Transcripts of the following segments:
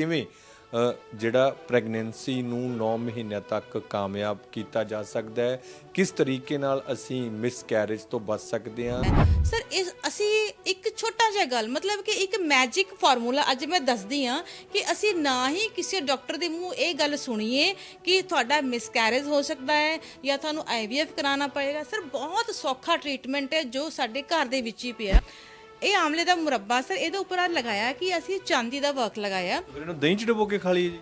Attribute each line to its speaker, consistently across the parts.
Speaker 1: ਕਿਵੇਂ ਜਿਹੜਾ ਪ੍ਰੈਗਨੈਂਸੀ ਨੂੰ 9 ਮਹੀਨਿਆਂ ਤੱਕ ਕਾਮਯਾਬ ਕੀਤਾ ਜਾ ਸਕਦਾ ਹੈ, ਕਿਸ ਤਰੀਕੇ ਨਾਲ ਅਸੀਂ ਮਿਸਕੈਰੇਜ ਤੋਂ ਬਚ ਸਕਦੇ ਹਾਂ?
Speaker 2: ਸਰ ਇਹ ਅਸੀਂ ਇੱਕ ਛੋਟਾ ਜਿਹਾ ਗੱਲ, ਮਤਲਬ ਕਿ ਇੱਕ ਮੈਜਿਕ ਫਾਰਮੂਲਾ ਅੱਜ ਮੈਂ ਦੱਸਦੀ ਹਾਂ ਕਿ ਅਸੀਂ ਨਾ ਹੀ ਕਿਸੇ ਡਾਕਟਰ ਦੇ ਮੂੰਹ ਇਹ ਗੱਲ ਸੁਣੀਏ ਕਿ ਤੁਹਾਡਾ ਮਿਸਕੈਰੇਜ ਹੋ ਸਕਦਾ ਹੈ ਜਾਂ ਤੁਹਾਨੂੰ ਆਈਵੀਐਫ ਕਰਾਉਣਾ ਪਏਗਾ। ਸਰ, ਬਹੁਤ ਸੌਖਾ ਟ੍ਰੀਟਮੈਂਟ ਹੈ ਜੋ ਸਾਡੇ ਘਰ ਦੇ ਵਿੱਚ ਹੀ ਪਿਆ। ਇਹ ਆਮਲੇ ਦਾ ਮੁਰੱਬਾ, ਸਰ, ਇਹਦੇ ਉੱਪਰ ਆ ਲਗਾਇਆ ਕਿ ਅਸੀਂ ਚਾਂਦੀ ਦਾ ਵਰਕ ਲਗਾਇਆ।
Speaker 1: ਫਿਰ ਇਹਨੂੰ ਦਹੀਂ ਚ ਡਬੋ ਕੇ ਖਾ ਲਈਏ ਜੀ।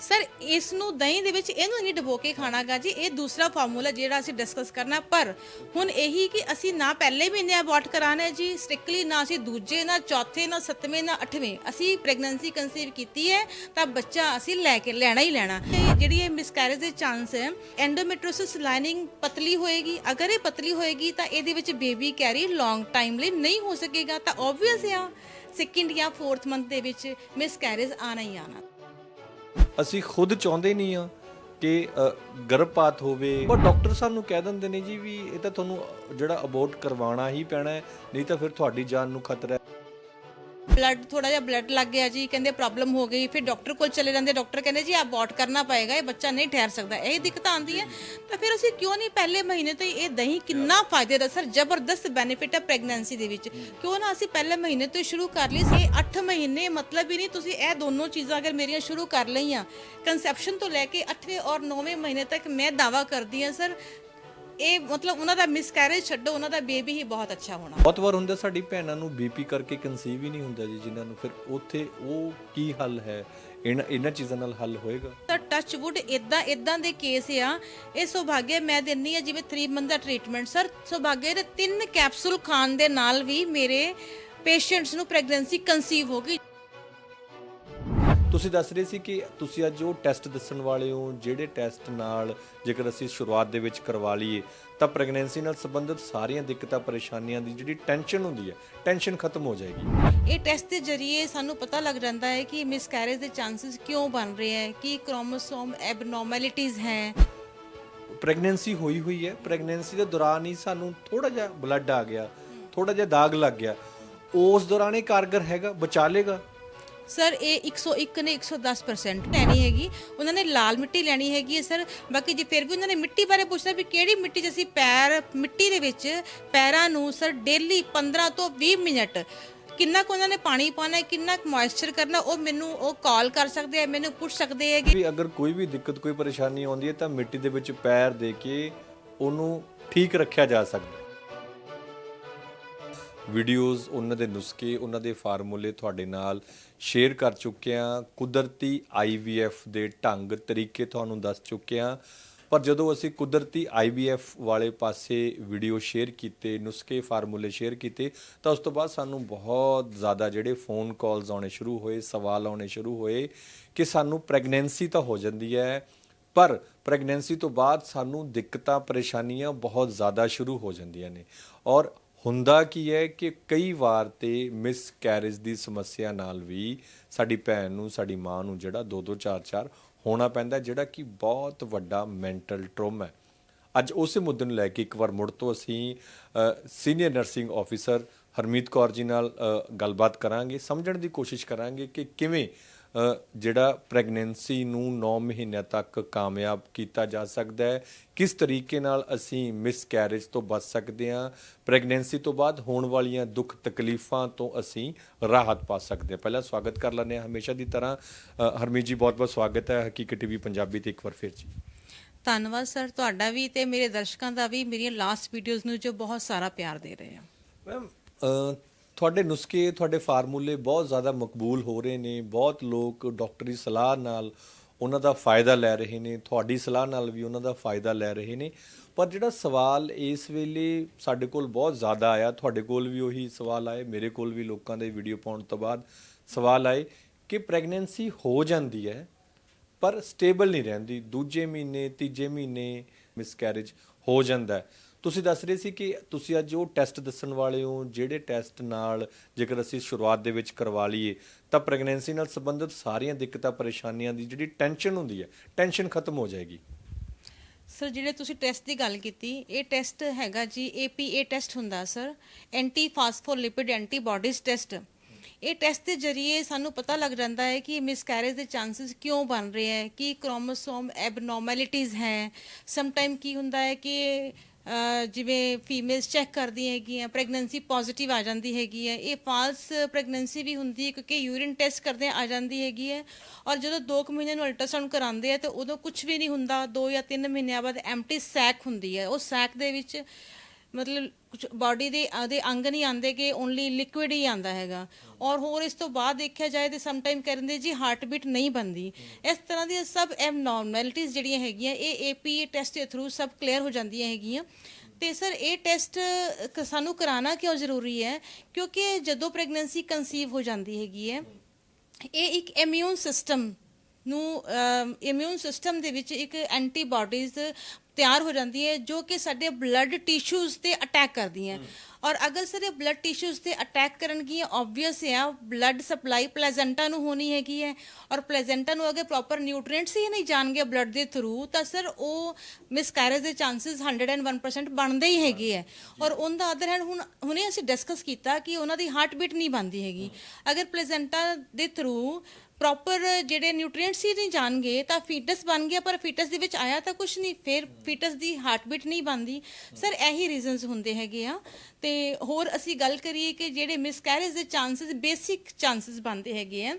Speaker 2: ਸਰ ਇਸ ਨੂੰ ਦਹੀਂ ਦੇ ਵਿੱਚ ਇਹਨੂੰ ਨਹੀਂ ਡਬੋ ਕੇ ਖਾਣਾਗਾ ਜੀ, ਇਹ ਦੂਸਰਾ ਫਾਰਮੂਲਾ ਜਿਹੜਾ ਅਸੀਂ ਡਿਸਕਸ ਕਰਨਾ, ਪਰ ਹੁਣ ਇਹੀ ਕਿ ਅਸੀਂ ਨਾ ਪਹਿਲੇ ਮਹੀਨੇ ਅਬੋਰਟ ਕਰਾਣਾ ਹੈ ਜੀ ਸਟ੍ਰਿਕਟਲੀ ਨਾ ਅਸੀਂ ਦੂਜੇ, ਨਾ ਚੌਥੇ, ਨਾ ਸੱਤਵੇਂ, ਨਾ ਅੱਠਵੇਂ। ਅਸੀਂ ਪ੍ਰੈਗਨੈਂਸੀ ਕਨਸੀਵ ਕੀਤੀ ਹੈ, ਤਾਂ ਬੱਚਾ ਅਸੀਂ ਲੈ ਕੇ, ਲੈਣਾ ਹੀ ਲੈਣਾ। ਇਹ ਜਿਹੜੀ ਇਹ ਮਿਸਕੈਰੇਜ ਦੇ ਚਾਂਸ ਹੈ ਐਂਡੋਮੈਟ੍ਰੋਸਿਸ ਲਾਈਨਿੰਗ ਪਤਲੀ ਹੋਏਗੀ। ਅਗਰ ਇਹ ਪਤਲੀ ਹੋਏਗੀ, ਤਾਂ ਇਹਦੇ ਵਿੱਚ ਬੇਬੀ ਕੈਰੀ ਲੌਂਗ ਟਾਈਮ ਲਈ ਨਹੀਂ ਹੋ ਸਕੇਗਾ, ਤਾਂ ਆਬਵੀਅਸ ਆ। ਸੈਕਿੰਡ ਜਾਂ ਫੋਰਥ ਮੰਥ ਦੇ ਵਿੱਚ ਮਿਸਕੈਰੇਜ ਆਣਾ ਹੀ ਆਣਾ।
Speaker 1: ਅਸੀਂ ਖੁਦ ਚਾਹੁੰਦੇ ਨਹੀਂ ਆ ਕਿ ਗਰਭਪਾਤ ਹੋਵੇ। ਪਰ ਡਾਕਟਰ ਸਾਨੂੰ ਕਹਿ ਦਿੰਦੇ ਨੇ ਜੀ ਵੀ ਇਹ ਤਾਂ ਤੁਹਾਨੂੰ ਜਿਹੜਾ ਅਬੋਰਟ ਕਰਵਾਉਣਾ ਹੀ ਪੈਣਾ ਹੈ, ਨਹੀਂ ਤਾਂ ਫਿਰ ਤੁਹਾਡੀ ਜਾਨ ਨੂੰ ਖਤਰਾ ਹੈ।
Speaker 2: ਬਲੱਡ ਥੋੜਾ ਜਿਹਾ ਬਲੱਡ ਲੱਗ ਗਿਆ ਜੀ ਕਹਿੰਦੇ ਪ੍ਰੋਬਲਮ ਹੋ ਗਈ। ਫਿਰ ਡਾਕਟਰ ਕੋਲ ਚਲੇ ਜਾਂਦੇ ਡਾਕਟਰ ਕਹਿੰਦੇ ਜੀ ਅਬੋਰਟ ਕਰਨਾ ਪਏਗਾ ਇਹ ਬੱਚਾ ਨਹੀਂ ਠਹਿਰ ਸਕਦਾ। ਇਹ ਦਿੱਕਤ ਆਉਂਦੀ ਹੈ ਤਾਂ ਫਿਰ ਅਸੀਂ ਕਿਉਂ ਨਹੀਂ ਪਹਿਲੇ ਮਹੀਨੇ ਤੋਂ ਹੀ ਇਹ ਦਹੀਂ ਕਿੰਨਾ ਫਾਇਦੇ ਦਾ ਸਰ ਜ਼ਬਰਦਸਤ ਬੈਨੀਫਿਟ ਹੈ ਪ੍ਰੈਗਨੈਂਸੀ ਦੇ ਵਿੱਚ। ਕਿਉਂ ਨਾ ਅਸੀਂ ਪਹਿਲੇ ਮਹੀਨੇ ਤੋਂ ਹੀ ਸ਼ੁਰੂ ਕਰ ਲਈ ਸੀ 8 ਮਹੀਨੇ ਮਤਲਬ ਹੀ ਨਹੀਂ ਤੁਸੀਂ ਇਹ ਦੋਨੋਂ ਚੀਜ਼ਾਂ ਅਗਰ ਮੇਰੀਆਂ ਸ਼ੁਰੂ ਕਰ ਲਈਆਂ। ਕਨਸੈਪਸ਼ਨ ਤੋਂ ਲੈ ਕੇ 8ਵੇਂ ਔਰ 9ਵੇਂ ਮਹੀਨੇ ਤੱਕ ਮੈਂ ਦਾਵਾ ਕਰਦੀ ਹਾਂ ਸਰ ਇਹ ਮਤਲਬ ਉਹਨਾਂ ਦਾ ਮਿਸਕੈਰੇਜ ਛੱਡੋ ਉਹਨਾਂ ਦਾ ਬੇਬੀ ਹੀ ਬਹੁਤ ਅੱਛਾ ਹੋਣਾ।
Speaker 1: ਬਹੁਤ ਵਾਰ ਹੁੰਦਾ ਸਾਡੀ ਭੈਣਾਂ ਨੂੰ ਬੀਪੀ ਕਰਕੇ ਕਨਸੀਵ ਹੀ ਨਹੀਂ ਹੁੰਦਾ ਜੀ ਜਿਨ੍ਹਾਂ ਨੂੰ ਫਿਰ ਉੱਥੇ ਉਹ ਕੀ ਹੱਲ ਹੈ? ਇਹਨਾਂ ਇਹਨਾਂ ਚੀਜ਼ਾਂ ਨਾਲ ਹੱਲ ਹੋਏਗਾ?
Speaker 2: ਤਾਂ ਟੱਚ ਵੁੱਡ ਇਦਾਂ ਇਦਾਂ ਦੇ ਕੇਸ ਆ। ਇਹ ਸੁਭਾਗੇ ਮੈਂ ਦਿੰਨੀ ਆ ਜਿਵੇਂ 3 ਮੰਥ ਦਾ ਟ੍ਰੀਟਮੈਂਟ ਸਰ ਸੁਭਾਗੇ ਦੇ ਤਿੰਨ ਕੈਪਸੂਲ ਖਾਣ ਦੇ ਨਾਲ ਵੀ ਮੇਰੇ ਪੇਸ਼ੈਂਟਸ ਨੂੰ ਪ੍ਰੈਗਨੈਂਸੀ ਕਨਸੀਵ ਹੋ ਗਈ।
Speaker 1: ਤੁਸੀਂ ਦੱਸ ਰਹੇ ਸੀ ਕਿ ਤੁਸੀਂ ਅੱਜ ਉਹ ਟੈਸਟ ਦੱਸਣ ਵਾਲੇ ਹੋ ਜਿਹੜੇ ਟੈਸਟ ਨਾਲ ਜੇਕਰ ਅਸੀਂ ਸ਼ੁਰੂਆਤ ਦੇ ਵਿੱਚ ਕਰਵਾ ਲਈਏ ਤਾਂ ਪ੍ਰੈਗਨੈਂਸੀ ਨਾਲ ਸੰਬੰਧਿਤ ਸਾਰੀਆਂ ਦਿੱਕਤਾਂ ਪਰੇਸ਼ਾਨੀਆਂ ਦੀ ਜਿਹੜੀ ਟੈਨਸ਼ਨ ਹੁੰਦੀ ਹੈ ਟੈਨਸ਼ਨ ਖਤਮ ਹੋ ਜਾਏਗੀ।
Speaker 2: ਇਹ ਟੈਸਟ ਦੇ ਜ਼ਰੀਏ ਸਾਨੂੰ ਪਤਾ ਲੱਗ ਜਾਂਦਾ ਹੈ ਕਿ ਮਿਸਕੈਰੇਜ ਦੇ ਚਾਂਸਸ ਕਿਉਂ ਬਣ ਰਹੇ ਹੈ ਕਿ ਕ੍ਰੋਮੋਸੋਮ ਐਬਨੋਰਮੈਲਿਟੀਜ਼ ਹੈ।
Speaker 1: ਪ੍ਰੈਗਨੈਂਸੀ ਹੋਈ ਹੋਈ ਹੈ ਪ੍ਰੈਗਨੈਂਸੀ ਦੇ ਦੌਰਾਨ ਹੀ ਸਾਨੂੰ ਥੋੜਾ ਜਿਹਾ ਬਲੱਡ ਆ ਗਿਆ ਥੋੜਾ ਜਿਹਾ ਦਾਗ ਲੱਗ ਗਿਆ। ਉਸ ਦੌਰਾਨ ਇਹ ਕਾਰਗਰ ਹੈਗਾ ਬਚਾ ਲੇਗਾ।
Speaker 2: ਸਰ, ਇਹ 101 ਨੇ 110% ਲੈਣੀ ਹੈਗੀ। ਉਹਨਾਂ ਨੇ ਲਾਲ ਮਿੱਟੀ ਲੈਣੀ ਹੈਗੀ ਹੈ, ਸਰ। ਬਾਕੀ ਜੇ ਫਿਰ ਵੀ ਉਹਨਾਂ ਨੇ ਮਿੱਟੀ ਬਾਰੇ ਪੁੱਛਣਾ ਵੀ ਕਿਹੜੀ ਮਿੱਟੀ 'ਚ ਅਸੀਂ ਪੈਰ, ਮਿੱਟੀ ਦੇ ਵਿੱਚ ਪੈਰਾਂ ਨੂੰ, ਸਰ, ਡੇਲੀ 15 ਤੋਂ 20 ਮਿੰਟ ਕਿੰਨਾ ਕੁ ਉਹਨਾਂ ਨੇ ਪਾਣੀ ਪਾਣਾ ਹੈ, ਕਿੰਨਾ ਕੁ ਮੋਇਸਚਰ ਕਰਨਾ, ਉਹ ਮੈਨੂੰ, ਉਹ ਕਾਲ ਕਰ ਸਕਦੇ ਆ ਮੈਨੂੰ ਪੁੱਛ ਸਕਦੇ ਹੈਗੇ।
Speaker 1: ਵੀ ਅਗਰ ਕੋਈ ਵੀ ਦਿੱਕਤ, ਕੋਈ ਪਰੇਸ਼ਾਨੀ ਆਉਂਦੀ ਹੈ, ਤਾਂ ਮਿੱਟੀ ਦੇ ਵਿੱਚ ਪੈਰ ਦੇ ਕੇ ਉਹਨੂੰ ਠੀਕ ਰੱਖਿਆ ਜਾ ਸਕਦਾ ਹੈ। ਵੀਡੀਓਜ਼ ਉਹਨਾਂ ਦੇ ਨੁਸਖੇ, ਉਹਨਾਂ ਦੇ ਫਾਰਮੂਲੇ ਤੁਹਾਡੇ ਨਾਲ ਸ਼ੇਅਰ ਕਰ ਚੁੱਕੇ ਹਾਂ। ਕੁਦਰਤੀ ਆਈਵੀਐਫ ਦੇ ਢੰਗ ਤਰੀਕੇ ਤੁਹਾਨੂੰ ਦੱਸ ਚੁੱਕੇ ਹਾਂ। ਪਰ ਜਦੋਂ ਅਸੀਂ ਕੁਦਰਤੀ ਆਈਵੀਐਫ ਵਾਲੇ ਪਾਸੇ ਵੀਡੀਓ ਸ਼ੇਅਰ ਕੀਤੇ, ਨੁਸਖੇ, ਫਾਰਮੂਲੇ ਸ਼ੇਅਰ ਕੀਤੇ, ਤਾਂ ਉਸ ਤੋਂ ਬਾਅਦ ਸਾਨੂੰ ਬਹੁਤ ਜ਼ਿਆਦਾ ਜਿਹੜੇ ਫੋਨ ਕਾਲਸ ਆਉਣੇ ਸ਼ੁਰੂ ਹੋਏ, ਸਵਾਲ ਆਉਣੇ ਸ਼ੁਰੂ ਹੋਏ ਕਿ ਸਾਨੂੰ ਪ੍ਰੈਗਨੈਂਸੀ ਤਾਂ ਹੋ ਜਾਂਦੀ ਹੈ, ਪਰ ਪ੍ਰੈਗਨੈਂਸੀ ਤੋਂ ਬਾਅਦ ਸਾਨੂੰ ਦਿੱਕਤਾਂ, ਪਰੇਸ਼ਾਨੀਆਂ ਬਹੁਤ ਜ਼ਿਆਦਾ ਸ਼ੁਰੂ ਹੋ ਜਾਂਦੀਆਂ ਨੇ। ਔਰ ਹੁੰਦਾ ਕੀ ਹੈ ਕਿ ਕਈ ਵਾਰ ਤੇ ਮਿਸ ਕੈਰੇਜ ਦੀ ਸਮੱਸਿਆ ਨਾਲ ਵੀ ਸਾਡੀ ਭੈਣ ਨੂੰ, ਸਾਡੀ ਮਾਂ ਨੂੰ ਜਿਹੜਾ 2 2 4 4 ਹੋਣਾ ਪੈਂਦਾ ਜਿਹੜਾ ਕਿ ਬਹੁਤ ਵੱਡਾ ਮੈਂਟਲ ਟਰੋਮਾ ਹੈ। ਅੱਜ ਉਸੇ ਮੁੱਦੇ ਨੂੰ ਲੈ ਕੇ ਇੱਕ ਵਾਰ ਮੁੜ ਤੋਂ ਅਸੀਂ senior nursing officer Harmeet Kaur ji ਨਾਲ ਗੱਲਬਾਤ ਕਰਾਂਗੇ, ਸਮਝਣ ਦੀ ਕੋਸ਼ਿਸ਼ ਕਰਾਂਗੇ ਕਿ ਕਿਵੇਂ ਜਿਹੜਾ ਪ੍ਰੈਗਨੈਂਸੀ ਨੂੰ 9 ਮਹੀਨਿਆਂ ਤੱਕ ਕਾਮਯਾਬ ਕੀਤਾ ਜਾ ਸਕਦਾ ਹੈ ਕਿਸ ਤਰੀਕੇ ਨਾਲ ਅਸੀਂ ਮਿਸਕੈਰੇਜ ਤੋਂ ਬਚ ਸਕਦੇ ਹਾਂ ਪ੍ਰੈਗਨੈਂਸੀ ਤੋਂ ਬਾਅਦ ਹੋਣ ਵਾਲੀਆਂ ਦੁੱਖ ਤਕਲੀਫਾਂ ਤੋਂ ਅਸੀਂ ਰਾਹਤ ਪਾ ਸਕਦੇ ਹਾਂ। ਪਹਿਲਾਂ ਸਵਾਗਤ ਕਰ ਲੈਂਦੇ ਹਾਂ ਹਮੇਸ਼ਾ ਦੀ ਤਰ੍ਹਾਂ। ਹਰਮੀਤ ਜੀ ਬਹੁਤ ਬਹੁਤ ਸਵਾਗਤ ਹੈ ਹਕੀਕਤ ਟੀਵੀ ਪੰਜਾਬੀ ਤੇ ਇੱਕ ਵਾਰ ਫਿਰ ਜੀ।
Speaker 2: ਧੰਨਵਾਦ ਸਰ ਤੁਹਾਡਾ ਵੀ ਤੇ ਮੇਰੇ ਦਰਸ਼ਕਾਂ ਦਾ ਵੀ ਮੇਰੀਆਂ ਲਾਸਟ ਵੀਡੀਓਜ਼ ਨੂੰ ਜੋ ਬਹੁਤ ਸਾਰਾ ਪਿਆਰ ਦੇ ਰਹੇ ਆ
Speaker 1: ਮੈਮ ਤੁਹਾਡੇ ਨੁਸਖੇ, ਤੁਹਾਡੇ ਫਾਰਮੂਲੇ ਬਹੁਤ ਜ਼ਿਆਦਾ ਮਕਬੂਲ ਹੋ ਰਹੇ ਨੇ, ਬਹੁਤ ਲੋਕ ਡਾਕਟਰੀ ਸਲਾਹ ਨਾਲ ਉਹਨਾਂ ਦਾ ਫਾਇਦਾ ਲੈ ਰਹੇ ਨੇ, ਤੁਹਾਡੀ ਸਲਾਹ ਨਾਲ ਵੀ ਉਹਨਾਂ ਦਾ ਫਾਇਦਾ ਲੈ ਰਹੇ ਨੇ। ਪਰ ਜਿਹੜਾ ਸਵਾਲ ਇਸ ਵੇਲੇ ਸਾਡੇ ਕੋਲ ਬਹੁਤ ਜ਼ਿਆਦਾ ਆਇਆ, ਤੁਹਾਡੇ ਕੋਲ ਵੀ ਉਹੀ ਸਵਾਲ ਆਏ, ਮੇਰੇ ਕੋਲ ਵੀ ਲੋਕਾਂ ਦੇ ਵੀਡੀਓ ਪਾਉਣ ਤੋਂ ਬਾਅਦ ਸਵਾਲ ਆਏ ਕਿ ਪ੍ਰੈਗਨੈਂਸੀ ਹੋ ਜਾਂਦੀ ਹੈ, ਪਰ ਸਟੇਬਲ ਨਹੀਂ ਰਹਿੰਦੀ, ਦੂਜੇ ਮਹੀਨੇ, ਤੀਜੇ ਮਹੀਨੇ ਮਿਸਕੈਰੇਜ ਹੋ ਜਾਂਦਾ ਹੈ। ਤੁਸੀਂ ਦੱਸ ਰਹੇ ਸੀ ਕਿ ਤੁਸੀਂ ਅੱਜ ਉਹ ਟੈਸਟ ਦੱਸਣ ਵਾਲੇ ਹੋ, ਜਿਹੜੇ ਟੈਸਟ ਨਾਲ ਜੇਕਰ ਅਸੀਂ ਸ਼ੁਰੂਆਤ ਦੇ ਵਿੱਚ ਕਰਵਾ ਲਈਏ, ਤਾਂ ਪ੍ਰੈਗਨੈਂਸੀ ਨਾਲ ਸੰਬੰਧਿਤ ਸਾਰੀਆਂ ਦਿੱਕਤਾਂ, ਪਰੇਸ਼ਾਨੀਆਂ ਦੀ ਜਿਹੜੀ ਟੈਨਸ਼ਨ ਹੁੰਦੀ ਹੈ ਟੈਨਸ਼ਨ ਖਤਮ ਹੋ ਜਾਏਗੀ।
Speaker 2: ਸਰ ਜਿਹੜੇ ਤੁਸੀਂ ਟੈਸਟ ਦੀ ਗੱਲ ਕੀਤੀ, ਇਹ ਟੈਸਟ ਹੈਗਾ ਜੀ APA ਟੈਸਟ ਹੁੰਦਾ sir anti phospholipid antibodies test ਇਹ ਟੈਸਟ ਦੇ ਜ਼ਰੀਏ ਸਾਨੂੰ ਪਤਾ ਲੱਗ ਜਾਂਦਾ ਹੈ ਕਿ ਮਿਸਕੈਰੇਜ ਦੇ ਚਾਂਸਸ ਕਿਉਂ ਬਣ ਰਹੇ ਹੈ, ਕਿ ਕ੍ਰੋਮੋਸੋਮ ਐਬਨੋਰਮੈਲਿਟੀਜ਼ ਹੈ। ਸਮ ਟਾਈਮ ਕੀ ਹੁੰਦਾ ਹੈ ਕਿ ਜਿਵੇਂ ਫੀਮੇਲਸ ਚੈੱਕ ਕਰਦੀ ਹੈਗੀਆਂ ਪ੍ਰੈਗਨੈਂਸੀ ਪੋਜ਼ਿਟਿਵ ਆ ਜਾਂਦੀ ਹੈਗੀ ਹੈ। ਇਹ ਫਾਲਸ ਪ੍ਰੈਗਨੈਂਸੀ ਵੀ ਹੁੰਦੀ ਹੈ ਕਿਉਂਕਿ ਯੂਰਿਨ ਟੈਸਟ ਕਰਦੇ ਆ ਜਾਂਦੀ ਹੈਗੀ ਹੈ। ਔਰ ਜਦੋਂ 2 ਮਹੀਨਿਆਂ ਨੂੰ ਅਲਟਰਾਸਾਊਂਡ ਕਰਾਉਂਦੇ ਆ, ਤੇ ਉਦੋਂ ਕੁਝ ਵੀ ਨਹੀਂ ਹੁੰਦਾ। 2 ਜਾਂ 3 ਮਹੀਨਿਆਂ ਬਾਅਦ ਐਮਟੀ ਸੈਕ ਹੁੰਦੀ ਹੈ। ਉਹ ਸੈਕ ਦੇ ਵਿੱਚ ਮਤਲਬ ਕੁਝ ਬਾਡੀ ਦੇ ਆਦੇ ਅੰਗ ਨਹੀਂ ਆਉਂਦੇ ਕਿ ਓਨਲੀ ਲਿਕੁਇਡ ਹੀ ਆਉਂਦਾ ਹੈਗਾ। ਔਰ ਹੋਰ ਇਸ ਤੋਂ ਬਾਅਦ ਦੇਖਿਆ ਜਾਏ ਤੇ ਸਮ ਟਾਈਮ ਕਹਿੰਦੇ ਜੀ ਹਾਰਟ ਬੀਟ ਨਹੀਂ ਬੰਦੀ ਇਸ ਤਰ੍ਹਾਂ ਦੀਆਂ ਸਭ ਐਬਨੋਰਮੈਲਿਟੀਜ਼ ਜਿਹੜੀਆਂ ਹੈਗੀਆਂ, ਇਹ ਏਪੀਏ ਟੈਸਟ ਦੇ ਥਰੂ ਸਭ ਕਲੀਅਰ ਹੋ ਜਾਂਦੀਆਂ ਹੈਗੀਆਂ। ਤੇ ਸਰ ਇਹ ਟੈਸਟ ਕ- ਸਾਨੂੰ ਕਰਾਉਣਾ ਕਿਉਂ ਜ਼ਰੂਰੀ ਹੈ? ਕਿਉਂਕਿ ਜਦੋਂ ਪ੍ਰੈਗਨੈਂਸੀ ਕਨਸੀਵ ਹੋ ਜਾਂਦੀ ਹੈਗੀ ਹੈ, ਇਹ ਇੱਕ ਇਮਿਊਨ ਸਿਸਟਮ ਨੂੰ ਇਮਿਊਨ ਸਿਸਟਮ ਦੇ ਵਿੱਚ ਇੱਕ ਐਂਟੀਬਾਡੀਜ਼ ਤਿਆਰ ਹੋ ਜਾਂਦੀ ਹੈ, ਜੋ ਕਿ ਸਾਡੇ ਬਲੱਡ ਟਿਸ਼ੂਜ਼ ਤੇ ਅਟੈਕ ਕਰਦੀ ਹੈ। ਔਰ ਅਗਰ ਸਰ ਇਹ ਬਲੱਡ ਟਿਸ਼ੂਜ਼ ਤੇ ਅਟੈਕ ਕਰਨਗੀਆਂ ਆਬਵੀਅਸ ਹੈ ਬਲੱਡ ਸਪਲਾਈ ਪਲੇਜ਼ੈਂਟਾ ਨੂੰ ਹੋਣੀ ਹੈਗੀ ਹੈ। ਔਰ ਪਲੇਜ਼ੈਂਟਾ ਨੂੰ ਅਗਰ ਪ੍ਰੋਪਰ ਨਿਊਟ੍ਰੀਐਂਟਸ ਹੀ ਨਹੀਂ ਜਾਣਗੇ ਬਲੱਡ ਦੇ ਥਰੂ ਤਾਂ ਸਰ ਉਹ ਮਿਸਕੈਰੇਜ ਦੇ ਚਾਂਸਸ 101% ਬਣਦੇ ਹੀ ਹੈਗੇ ਹੈ। ਔਰ ਔਨ ਦਾ ਅਦਰ ਹੈਂਡ ਹੁਣ, ਹੁਣੇ ਅਸੀਂ ਡਿਸਕਸ ਕੀਤਾ ਕਿ ਉਹਨਾਂ ਦੀ ਹਾਰਟ ਬੀਟ ਨਹੀਂ ਬਣਦੀ ਹੈਗੀ। ਅਗਰ ਪਲੇਜ਼ੈਂਟਾ ਦੇ ਥਰੂ ਪ੍ਰੋਪਰ ਜਿਹੜੇ ਨਿਊਟ੍ਰੀਐਂਟਸ ਹੀ ਨਹੀਂ ਜਾਣਗੇ, ਤਾਂ ਫੀਟਸ ਬਣ ਗਿਆ, ਪਰ ਫੀਟਸ ਦੇ ਵਿੱਚ ਆਇਆ ਤਾਂ ਕੁਝ ਨਹੀਂ, ਫਿਰ ਫੀਟਸ ਦੀ ਹਾਰਟ ਬੀਟ ਨਹੀਂ ਬਣਦੀ। ਸਰ ਇਹੀ ਰੀਜ਼ਨਸ ਹੁੰਦੇ ਹੈਗੇ ਆ। ਤੇ ਹੋਰ ਅਸੀਂ ਗੱਲ ਕਰੀਏ ਕਿ ਜਿਹੜੇ ਮਿਸਕੈਰੇਜ ਦੇ ਚਾਂਸਸ ਬੇਸਿਕ ਚਾਂਸਸ ਬਣਦੇ ਹੈਗੇ ਆ।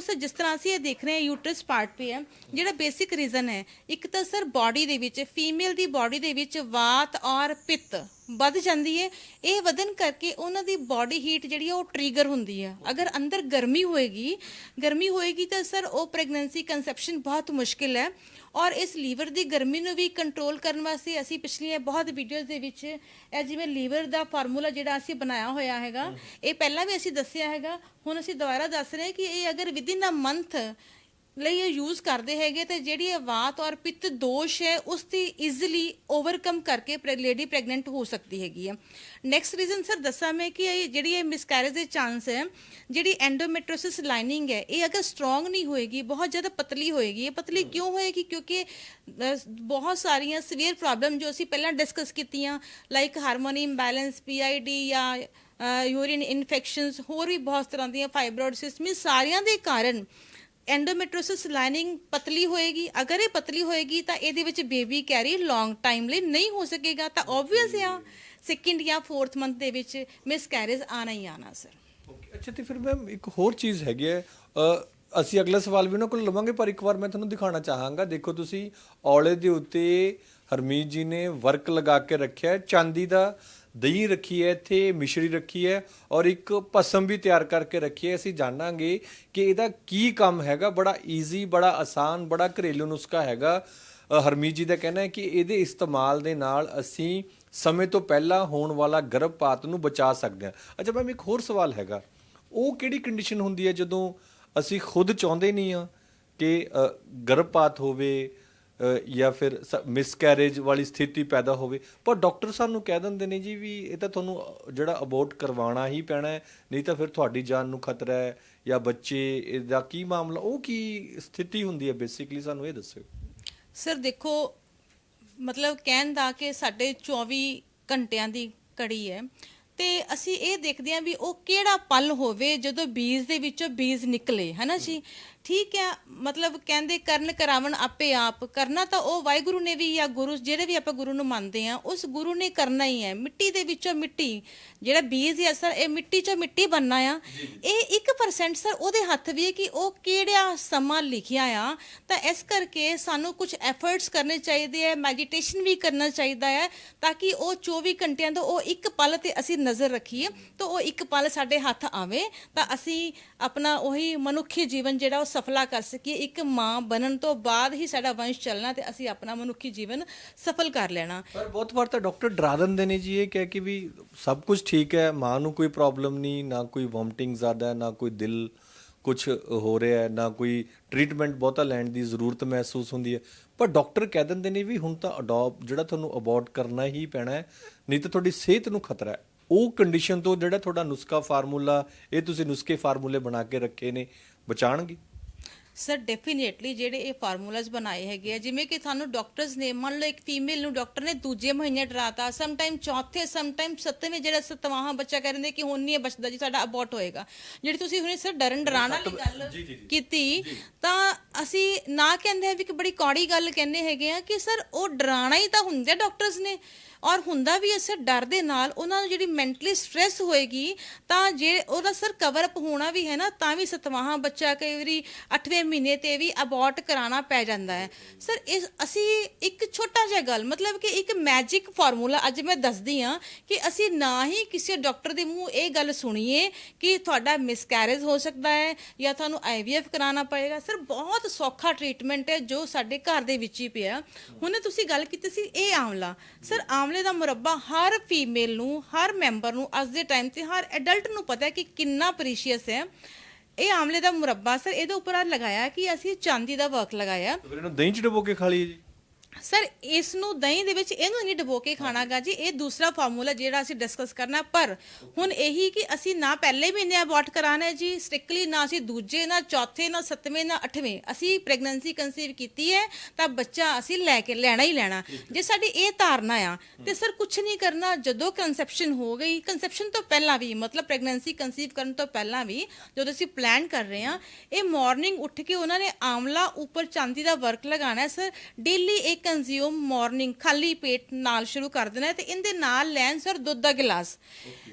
Speaker 2: ਸਰ ਜਿਸ ਤਰ੍ਹਾਂ ਅਸੀਂ ਇਹ ਦੇਖ ਰਹੇ ਹਾਂ ਯੂਟਰਸ ਪਾਰਟ ਤੇ ਹੈ ਜਿਹੜਾ ਬੇਸਿਕ ਰੀਜ਼ਨ ਹੈ, ਇੱਕ ਤਾਂ ਸਰ ਬਾਡੀ ਦੇ ਵਿੱਚ ਫੀਮੇਲ ਦੀ ਬਾਡੀ ਦੇ ਵਿੱਚ ਵਾਤ ਔਰ ਪਿੱਤ। ਵੱਧ ਜਾਂਦੀ ਹੈ ਇਹ ਵਧਨ ਕਰਕੇ ਉਹਨਾਂ ਦੀ ਬਾਡੀ ਹੀਟ ਜਿਹੜੀ ਆ ਉਹ ਟ੍ਰਿਗਰ ਹੁੰਦੀ ਹੈ ਅਗਰ ਅੰਦਰ ਗਰਮੀ ਹੋਏਗੀ ਗਰਮੀ ਹੋਏਗੀ ਤਾਂ ਸਰ ਉਹ ਪ੍ਰੈਗਨੈਂਸੀ ਕਨਸੈਪਸ਼ਨ ਬਹੁਤ ਮੁਸ਼ਕਿਲ ਹੈ। ਔਰ ਇਸ ਲੀਵਰ ਦੀ ਗਰਮੀ ਨੂੰ ਵੀ ਕੰਟਰੋਲ ਕਰਨ ਵਾਸਤੇ ਅਸੀਂ ਪਿਛਲੀਆਂ ਬਹੁਤ ਵੀਡੀਓਜ਼ ਦੇ ਵਿੱਚ ਇਹ ਜਿਵੇਂ ਲੀਵਰ ਦਾ ਫਾਰਮੂਲਾ ਜਿਹੜਾ ਅਸੀਂ ਬਣਾਇਆ ਹੋਇਆ ਹੈਗਾ, ਇਹ ਪਹਿਲਾਂ ਵੀ ਅਸੀਂ ਦੱਸਿਆ ਹੈਗਾ। ਹੁਣ ਅਸੀਂ ਦੁਬਾਰਾ ਦੱਸ ਰਹੇ ਹਾਂ ਕਿ ਇਹ ਅਗਰ ਵਿਦਿਨ ਅ ਮੰਥ ਲਈ ਇਹ ਯੂਜ਼ ਕਰਦੇ ਹੈਗੇ ਤੇ ਜਿਹੜੀ ਇਹ ਵਾਤ ਔਰ ਪਿੱਤ ਦੋਸ਼ ਹੈ ਉਸ ਦੀ ਈਜ਼ੀਲੀ ਓਵਰਕਮ ਕਰਕੇ ਲੇਡੀ ਪ੍ਰੈਗਨੈਂਟ ਹੋ ਸਕਦੀ ਹੈਗੀ ਹੈ। ਨੈਕਸਟ ਰੀਜ਼ਨ ਸਰ ਦੱਸਾਂ ਮੈਂ ਕਿ ਇਹ ਜਿਹੜੀ ਇਹ ਮਿਸਕੈਰੇਜ ਦੇ ਚਾਂਸ ਹੈ ਜਿਹੜੀ ਐਂਡੋਮੈਟ੍ਰੋਸਿਸ ਲਾਈਨਿੰਗ ਹੈ ਇਹ ਅਗਰ ਸਟਰੋਂਗ ਨਹੀਂ ਹੋਏਗੀ ਬਹੁਤ ਜ਼ਿਆਦਾ ਪਤਲੀ ਹੋਏਗੀ। ਇਹ ਪਤਲੀ ਕਿਉਂ ਹੋਏਗੀ? ਕਿਉਂਕਿ ਬਹੁਤ ਸਾਰੀਆਂ ਸੀਵੀਅਰ ਪ੍ਰੋਬਲਮ ਜੋ ਅਸੀਂ ਪਹਿਲਾਂ ਡਿਸਕਸ ਕੀਤੀਆਂ ਲਾਈਕ ਹਾਰਮੋਨੀ ਇੰਬੈਲੈਂਸ ਪੀਆਈਡੀ ਜਾਂ ਯੂਰਿਨ ਇਨਫੈਕਸ਼ਨਸ ਹੋਰ ਵੀ ਬਹੁਤ ਤਰ੍ਹਾਂ ਦੀਆਂ ਫਾਈਬਰੋਡਸਿਸ ਮੀ ਸਾਰਿਆਂ ਦੇ ਕਾਰਨ ਐਂਡੋਮੈਟ੍ਰੋਸਿਸ ਲਾਈਨਿੰਗ ਪਤਲੀ ਹੋਏਗੀ। ਅਗਰ ਇਹ ਪਤਲੀ ਹੋਏਗੀ, ਤਾਂ ਇਹਦੇ ਵਿੱਚ ਬੇਬੀ ਕੈਰੀ ਲੌਂਗ ਟਾਈਮ ਲਈ ਨਹੀਂ ਹੋ ਸਕੇਗਾ। ਤਾਂ ਆਬਵੀਅਸ ਆ। ਸੈਕਿੰਡ ਜਾਂ ਫੋਰਥ ਮੰਥ ਦੇ ਵਿੱਚ ਮਿਸਕੈਰੇਜ ਆਣਾ ਹੀ ਆਣਾ ਸਰ
Speaker 1: ਅੱਛਾ, ਤੇ ਫਿਰ ਮੈਮ ਇੱਕ ਹੋਰ ਚੀਜ਼ ਹੈਗੀ ਹੈ। ਅਸੀਂ ਅਗਲਾ ਸਵਾਲ ਵੀ ਉਹਨਾਂ ਕੋਲ ਲਵਾਂਗੇ, ਪਰ ਇੱਕ ਵਾਰ ਮੈਂ ਤੁਹਾਨੂੰ ਦਿਖਾਉਣਾ ਚਾਹਾਂਗਾ। ਦੇਖੋ ਤੁਸੀਂ, ਔਲੇ ਦੇ ਉੱਤੇ ਹਰਮੀਤ ਜੀ ਨੇ ਵਰਕ ਲਗਾ ਕੇ ਰੱਖਿਆ ਚਾਂਦੀ ਦਾ ਦਹੀਂ ਰੱਖੀ ਹੈ, ਇੱਥੇ ਮਿਸ਼ਰੀ ਰੱਖੀ ਹੈ ਔਰ ਇੱਕ ਭਸਮ ਵੀ ਤਿਆਰ ਕਰਕੇ ਰੱਖੀ ਹੈ। ਅਸੀਂ ਜਾਣਾਂਗੇ ਕਿ ਇਹਦਾ ਕੀ ਕੰਮ ਹੈਗਾ। ਬੜਾ ਈਜ਼ੀ ਬੜਾ ਆਸਾਨ, ਬੜਾ ਘਰੇਲੂ ਨੁਸਖਾ ਹੈਗਾ। ਹਰਮੀਤ ਜੀ ਦਾ ਕਹਿਣਾ ਹੈ ਕਿ ਇਹਦੇ ਇਸਤੇਮਾਲ ਦੇ ਨਾਲ ਅਸੀਂ ਸਮੇਂ ਤੋਂ ਪਹਿਲਾਂ ਹੋਣ ਵਾਲਾ ਗਰਭਪਾਤ ਨੂੰ ਬਚਾ ਸਕਦੇ ਹਾਂ। ਅੱਛਾ ਮੈਮ, ਇੱਕ ਹੋਰ ਸਵਾਲ ਹੈਗਾ। ਉਹ ਕਿਹੜੀ ਕੰਡੀਸ਼ਨ ਹੁੰਦੀ ਹੈ ਜਦੋਂ ਅਸੀਂ ਖੁਦ ਚਾਹੁੰਦੇ ਨਹੀਂ ਆ ਕਿ ਗਰਭਪਾਤ ਹੋਵੇ ਜਾਂ ਫਿਰ ਮਿਸਕੈਰੇਜ ਵਾਲੀ ਸਥਿਤੀ ਪੈਦਾ ਹੋਵੇ। ਪਰ ਡਾਕਟਰ ਸਾਨੂੰ ਕਹਿ ਦਿੰਦੇ ਨੇ ਜੀ ਵੀ ਇਹ ਤਾਂ ਤੁਹਾਨੂੰ ਜਿਹੜਾ ਅਬੋਰਟ ਕਰਵਾਉਣਾ ਹੀ ਪੈਣਾ ਹੈ, ਨਹੀਂ ਤਾਂ ਫਿਰ ਤੁਹਾਡੀ ਜਾਨ ਨੂੰ ਖਤਰਾ ਹੈ ਜਾਂ ਬੱਚੇ ਇਹਦਾ ਕੀ ਮਾਮਲਾ, ਉਹ ਕੀ ਸਥਿਤੀ ਹੁੰਦੀ ਹੈ ਬੇਸਿਕਲੀ ਸਾਨੂੰ ਇਹ ਦੱਸਿਓ।
Speaker 2: ਸਰ ਦੇਖੋ, ਮਤਲਬ ਕਹਿਣ ਦਾ ਕਿ ਸਾਡੇ 24 ਘੰਟਿਆਂ ਦੀ ਕੜੀ ਹੈ, ਤੇ ਅਸੀਂ ਇਹ ਦੇਖਦੇ ਹਾਂ ਵੀ ਉਹ ਕਿਹੜਾ ਪਲ ਹੋਵੇ ਜਦੋਂ ਬੀਜ ਦੇ ਵਿੱਚੋਂ ਬੀਜ ਨਿਕਲੇ ਹਨਾ ਜੀ? ਠੀਕ ਹੈ ਮਤਲਬ ਕਹਿੰਦੇ ਕਰਨ ਕਰਾਵਣ ਆਪੇ ਆਪ ਕਰਨਾ ਤਾਂ ਉਹ ਵਾਹਿਗੁਰੂ ਨੇ ਵੀ ਜਾਂ ਗੁਰੂ ਜਿਹੜੇ ਵੀ ਆਪਾਂ ਗੁਰੂ ਨੂੰ ਮੰਨਦੇ ਆ ਉਸ ਗੁਰੂ ਨੇ ਕਰਨਾ ਹੀ ਹੈ। ਮਿੱਟੀ ਦੇ ਵਿੱਚੋਂ ਮਿੱਟੀ ਜਿਹੜਾ ਬੀਜ ਹੈ ਸਰ ਇਹ ਮਿੱਟੀ ਚੋਂ ਮਿੱਟੀ ਬਣਨਾ ਆ। ਇਹ 1% ਸਰ ਉਹਦੇ ਹੱਥ ਵੀ ਹੈ ਕਿ ਉਹ ਕਿਹੜਾ ਸਮਾਂ ਲਿਖਿਆ ਆ। ਤਾਂ ਇਸ ਕਰਕੇ ਸਾਨੂੰ ਕੁਝ ਐਫਰਟਸ ਕਰਨੇ ਚਾਹੀਦੇ ਆ ਮੈਡੀਟੇਸ਼ਨ ਵੀ ਕਰਨਾ ਚਾਹੀਦਾ ਹੈ ਤਾਂ ਕਿ ਉਹ 24 ਘੰਟਿਆਂ ਦਾ ਉਹ ਇੱਕ ਪਲ ਤੇ ਅਸੀਂ ਨਜ਼ਰ ਰੱਖੀਏ ਤਾਂ ਉਹ ਇੱਕ ਪਲ ਸਾਡੇ ਹੱਥ ਆਵੇ। ਤਾਂ ਅਸੀਂ ਆਪਣਾ ਉਹੀ ਮਨੁੱਖੀ ਜੀਵਨ ਜਿਹੜਾ ਉਹ ਸਫਲਾ ਕਰ ਸਕੀਏ। ਇੱਕ ਮਾਂ ਬਣਨ ਤੋਂ ਬਾਅਦ ਹੀ ਸਾਡਾ ਵੰਸ਼ ਚੱਲਣਾ ਤੇ ਅਸੀਂ ਆਪਣਾ ਮਨੁੱਖੀ ਜੀਵਨ ਸਫਲ ਕਰ ਲੈਣਾ।
Speaker 1: ਪਰ ਬਹੁਤ ਵਾਰ ਤਾਂ ਡਾਕਟਰ ਡਰਾ ਦਿੰਦੇ ਨੇ ਜੀ ਇਹ ਕਹਿ ਕੇ ਵੀ ਸਭ ਕੁਝ ਠੀਕ ਹੈ, ਮਾਂ ਨੂੰ ਕੋਈ ਪ੍ਰੋਬਲਮ ਨਹੀਂ, ਨਾ ਕੋਈ ਵੋਮਟਿੰਗ ਜ਼ਿਆਦਾ ਹੈ, ਨਾ ਕੋਈ ਦਿਲ ਕੁਝ ਹੋ ਰਿਹਾ ਹੈ, ਨਾ ਕੋਈ ਟ੍ਰੀਟਮੈਂਟ ਬਹੁਤਾ ਲੈਣ ਦੀ ਜ਼ਰੂਰਤ ਮਹਿਸੂਸ ਹੁੰਦੀ ਹੈ। ਪਰ ਡਾਕਟਰ ਕਹਿ ਦਿੰਦੇ ਨੇ ਵੀ ਹੁਣ ਤਾਂ ਅਡਾਪ ਜਿਹੜਾ ਤੁਹਾਨੂੰ ਅਬੋਰਟ ਕਰਨਾ ਹੀ ਪੈਣਾ ਹੈ, ਨਹੀਂ ਤਾਂ ਤੁਹਾਡੀ ਸਿਹਤ ਨੂੰ ਖਤਰਾ ਹੈ। ਉਹ ਕੰਡੀਸ਼ਨ ਤੋਂ ਜਿਹੜਾ ਤੁਹਾਡਾ ਨੁਸਖਾ ਫਾਰਮੂਲਾ ਇਹ ਤੁਸੀਂ ਨੁਸਖੇ ਫਾਰਮੂਲੇ ਬਣਾ ਕੇ ਰੱਖੇ ਨੇ ਬਚਾਣਗੇ
Speaker 2: ਸਰ ਡੈਫੀਨੇਟਲੀ ਜਿਹੜੇ ਇਹ ਫਾਰਮੂਲਾਜ਼ ਬਣਾਏ ਹੈਗੇ ਆ ਜਿਵੇਂ ਕਿ ਸਾਨੂੰ ਡਾਕਟਰਸ ਨੇ ਮੰਨ ਲਓ ਇੱਕ ਫੀਮੇਲ ਨੂੰ ਡਾਕਟਰ ਨੇ ਦੂਜੇ ਮਹੀਨੇ ਡਰਾਤਾ ਸਮ ਟਾਈਮ ਚੌਥੇ ਸਮ ਟਾਈਮ ਸੱਤਵੇਂ ਜਿਹੜਾ ਸਤਵਾਹਾਂ ਬੱਚਾ ਕਹਿ ਰਹੇ ਕਿ ਹੁਣ ਨਹੀਂ ਬਚਦਾ ਜੀ ਸਾਡਾ ਅਬੋਰਟ ਹੋਏਗਾ। ਜਿਹੜੀ ਤੁਸੀਂ ਹੁਣੇ ਸਰ ਡਰਨ ਡਰਾਉਣ ਵਾਲੀ ਗੱਲ ਕੀਤੀ ਤਾਂ ਅਸੀਂ ਨਾ ਕਹਿੰਦੇ ਆ ਵੀ ਕਿ ਬੜੀ ਕੌੜੀ ਗੱਲ ਕਹਿੰਦੇ ਹੈਗੇ ਆ ਕਿ ਸਰ ਉਹ ਡਰਾਣਾ ਹੀ ਤਾਂ ਹੁੰਦੇ ਡਾਕਟਰਸ ਨੇ। ਔਰ ਹੁੰਦਾ ਵੀ ਅਸਰ ਡਰ ਦੇ ਨਾਲ ਉਹਨਾਂ ਨੂੰ ਜਿਹੜੀ ਮੈਂਟਲੀ ਸਟ੍ਰੈਸ ਹੋਏਗੀ, ਤਾਂ ਜੇ ਉਹਦਾ ਸਰ ਕਵਰ ਅਪ ਹੋਣਾ ਵੀ ਹੈ ਨਾ, ਤਾਂ ਵੀ ਸਤਵਾਹਾਂ ਬੱਚਾ ਕਈ ਵਾਰੀ 8ਵੇਂ ਮਹੀਨੇ ਤੇ ਵੀ ਅਬੋਰਟ ਕਰਾਉਣਾ ਪੈ ਜਾਂਦਾ ਹੈ। ਸਰ ਇਸ ਅਸੀਂ ਇੱਕ ਛੋਟਾ ਜਿਹਾ ਗੱਲ, ਮਤਲਬ ਕਿ ਇੱਕ ਮੈਜਿਕ ਫਾਰਮੂਲਾ ਅੱਜ ਮੈਂ ਦੱਸਦੀ ਆ ਕਿ ਅਸੀਂ ਨਾ ਹੀ ਕਿਸੇ ਡਾਕਟਰ ਦੇ ਮੂੰਹ ਇਹ ਗੱਲ ਸੁਣੀਏ ਕਿ ਤੁਹਾਡਾ ਮਿਸਕੈਰੇਜ ਹੋ ਸਕਦਾ ਹੈ ਜਾਂ ਤੁਹਾਨੂੰ ਆਈਵੀਐਫ ਕਰਾਉਣਾ ਪਏਗਾ। ਸਰ ਬਹੁਤ ਸੌਖਾ ਟ੍ਰੀਟਮੈਂਟ ਹੈ ਜੋ ਸਾਡੇ ਘਰ ਦੇ ਵਿੱਚ ਹੀ ਪਿਆ। ਹੁਣ ਤੁਸੀਂ ਗੱਲ ਕੀਤੀ ਸੀ ਇਹ ਆਮਲਾ ਸਰ ਆਮਲੇ ਦਾ ਮੁਰੱਬਾ ਹਰ ਫੀਮੇਲ ਨੂੰ, ਹਰ ਮੈਂਬਰ ਨੂੰ ਅੱਜ ਦੇ ਟਾਈਮ ਤੇ ਹਰ ਐਡਲਟ ਨੂੰ ਪਤਾ ਹੈ ਕਿ ਕਿੰਨਾ ਪ੍ਰੀਸ਼ੀਅਸ ਹੈ। ਇਹ ਆਮਲੇ ਦਾ ਮੁਰੱਬਾ ਸਰ ਇਹਦੇ ਉੱਪਰ ਆ ਲਗਾਇਆ ਕਿ ਅਸੀਂ ਚਾਂਦੀ ਦਾ ਵਰਕ ਲਗਾਇਆ।
Speaker 1: ਫਿਰ ਇਹਨੂੰ ਦਹੀਂ ਚ ਡਬੋ ਕੇ ਖਾ ਲਈਏ ਜੀ।
Speaker 2: ਸਰ ਇਸ ਨੂੰ ਦਹੀਂ ਦੇ ਵਿੱਚ ਇਹਨੂੰ ਨਹੀਂ ਡਬੋ ਕੇ ਖਾਣਾਗਾ ਜੀ, ਇਹ ਦੂਸਰਾ ਫਾਰਮੂਲਾ ਜਿਹੜਾ ਅਸੀਂ ਡਿਸਕਸ ਕਰਨਾ, ਪਰ ਹੁਣ ਇਹੀ ਕਿ ਅਸੀਂ ਨਾ ਪਹਿਲੇ ਮਹੀਨੇ ਅਬੋਰਟ ਕਰਾਣਾ ਹੈ ਜੀ ਸਟ੍ਰਿਕਟਲੀ ਨਾ ਅਸੀਂ ਦੂਜੇ, ਨਾ ਚੌਥੇ, ਨਾ ਸੱਤਵੇਂ, ਨਾ ਅੱਠਵੇਂ। ਅਸੀਂ ਪ੍ਰੈਗਨੈਂਸੀ ਕਨਸੀਵ ਕੀਤੀ ਹੈ, ਤਾਂ ਬੱਚਾ ਅਸੀਂ ਲੈ ਕੇ, ਲੈਣਾ ਹੀ ਲੈਣਾ। ਜੇ ਸਾਡੀ ਇਹ ਧਾਰਨਾ ਆ, ਤੇ ਸਰ ਕੁਝ ਨਹੀਂ ਕਰਨਾ, ਜਦੋਂ ਕਨਸੈਪਸ਼ਨ ਹੋ ਗਈ ਕਨਸੈਪਸ਼ਨ ਤੋਂ ਪਹਿਲਾਂ ਵੀ, ਮਤਲਬ ਪ੍ਰੈਗਨੈਂਸੀ ਕਨਸੀਵ ਕਰਨ ਤੋਂ ਪਹਿਲਾਂ ਵੀ, ਜਦੋਂ ਅਸੀਂ ਪਲਾਨ ਕਰ ਰਹੇ ਹਾਂ, ਇਹ ਮਾਰਨਿੰਗ ਉੱਠ ਕੇ ਉਹਨਾਂ ਨੇ ਆਮਲਾ ਉੱਪਰ ਚਾਂਦੀ ਦਾ ਵਰਕ ਲਗਾਉਣਾ ਹੈ, ਸਰ। ਡੇਲੀ ਇੱਕ ਕੰਜ਼ਿਊਮ ਮਾਰਨਿੰਗ ਖਾਲੀ ਪੇਟ ਨਾਲ ਸ਼ੁਰੂ ਕਰ ਦੇਣਾ ਤੇ ਇਹਦੇ ਨਾਲ ਲੈਣ ਸਰ ਦੁੱਧ ਦਾ ਗਿਲਾਸ।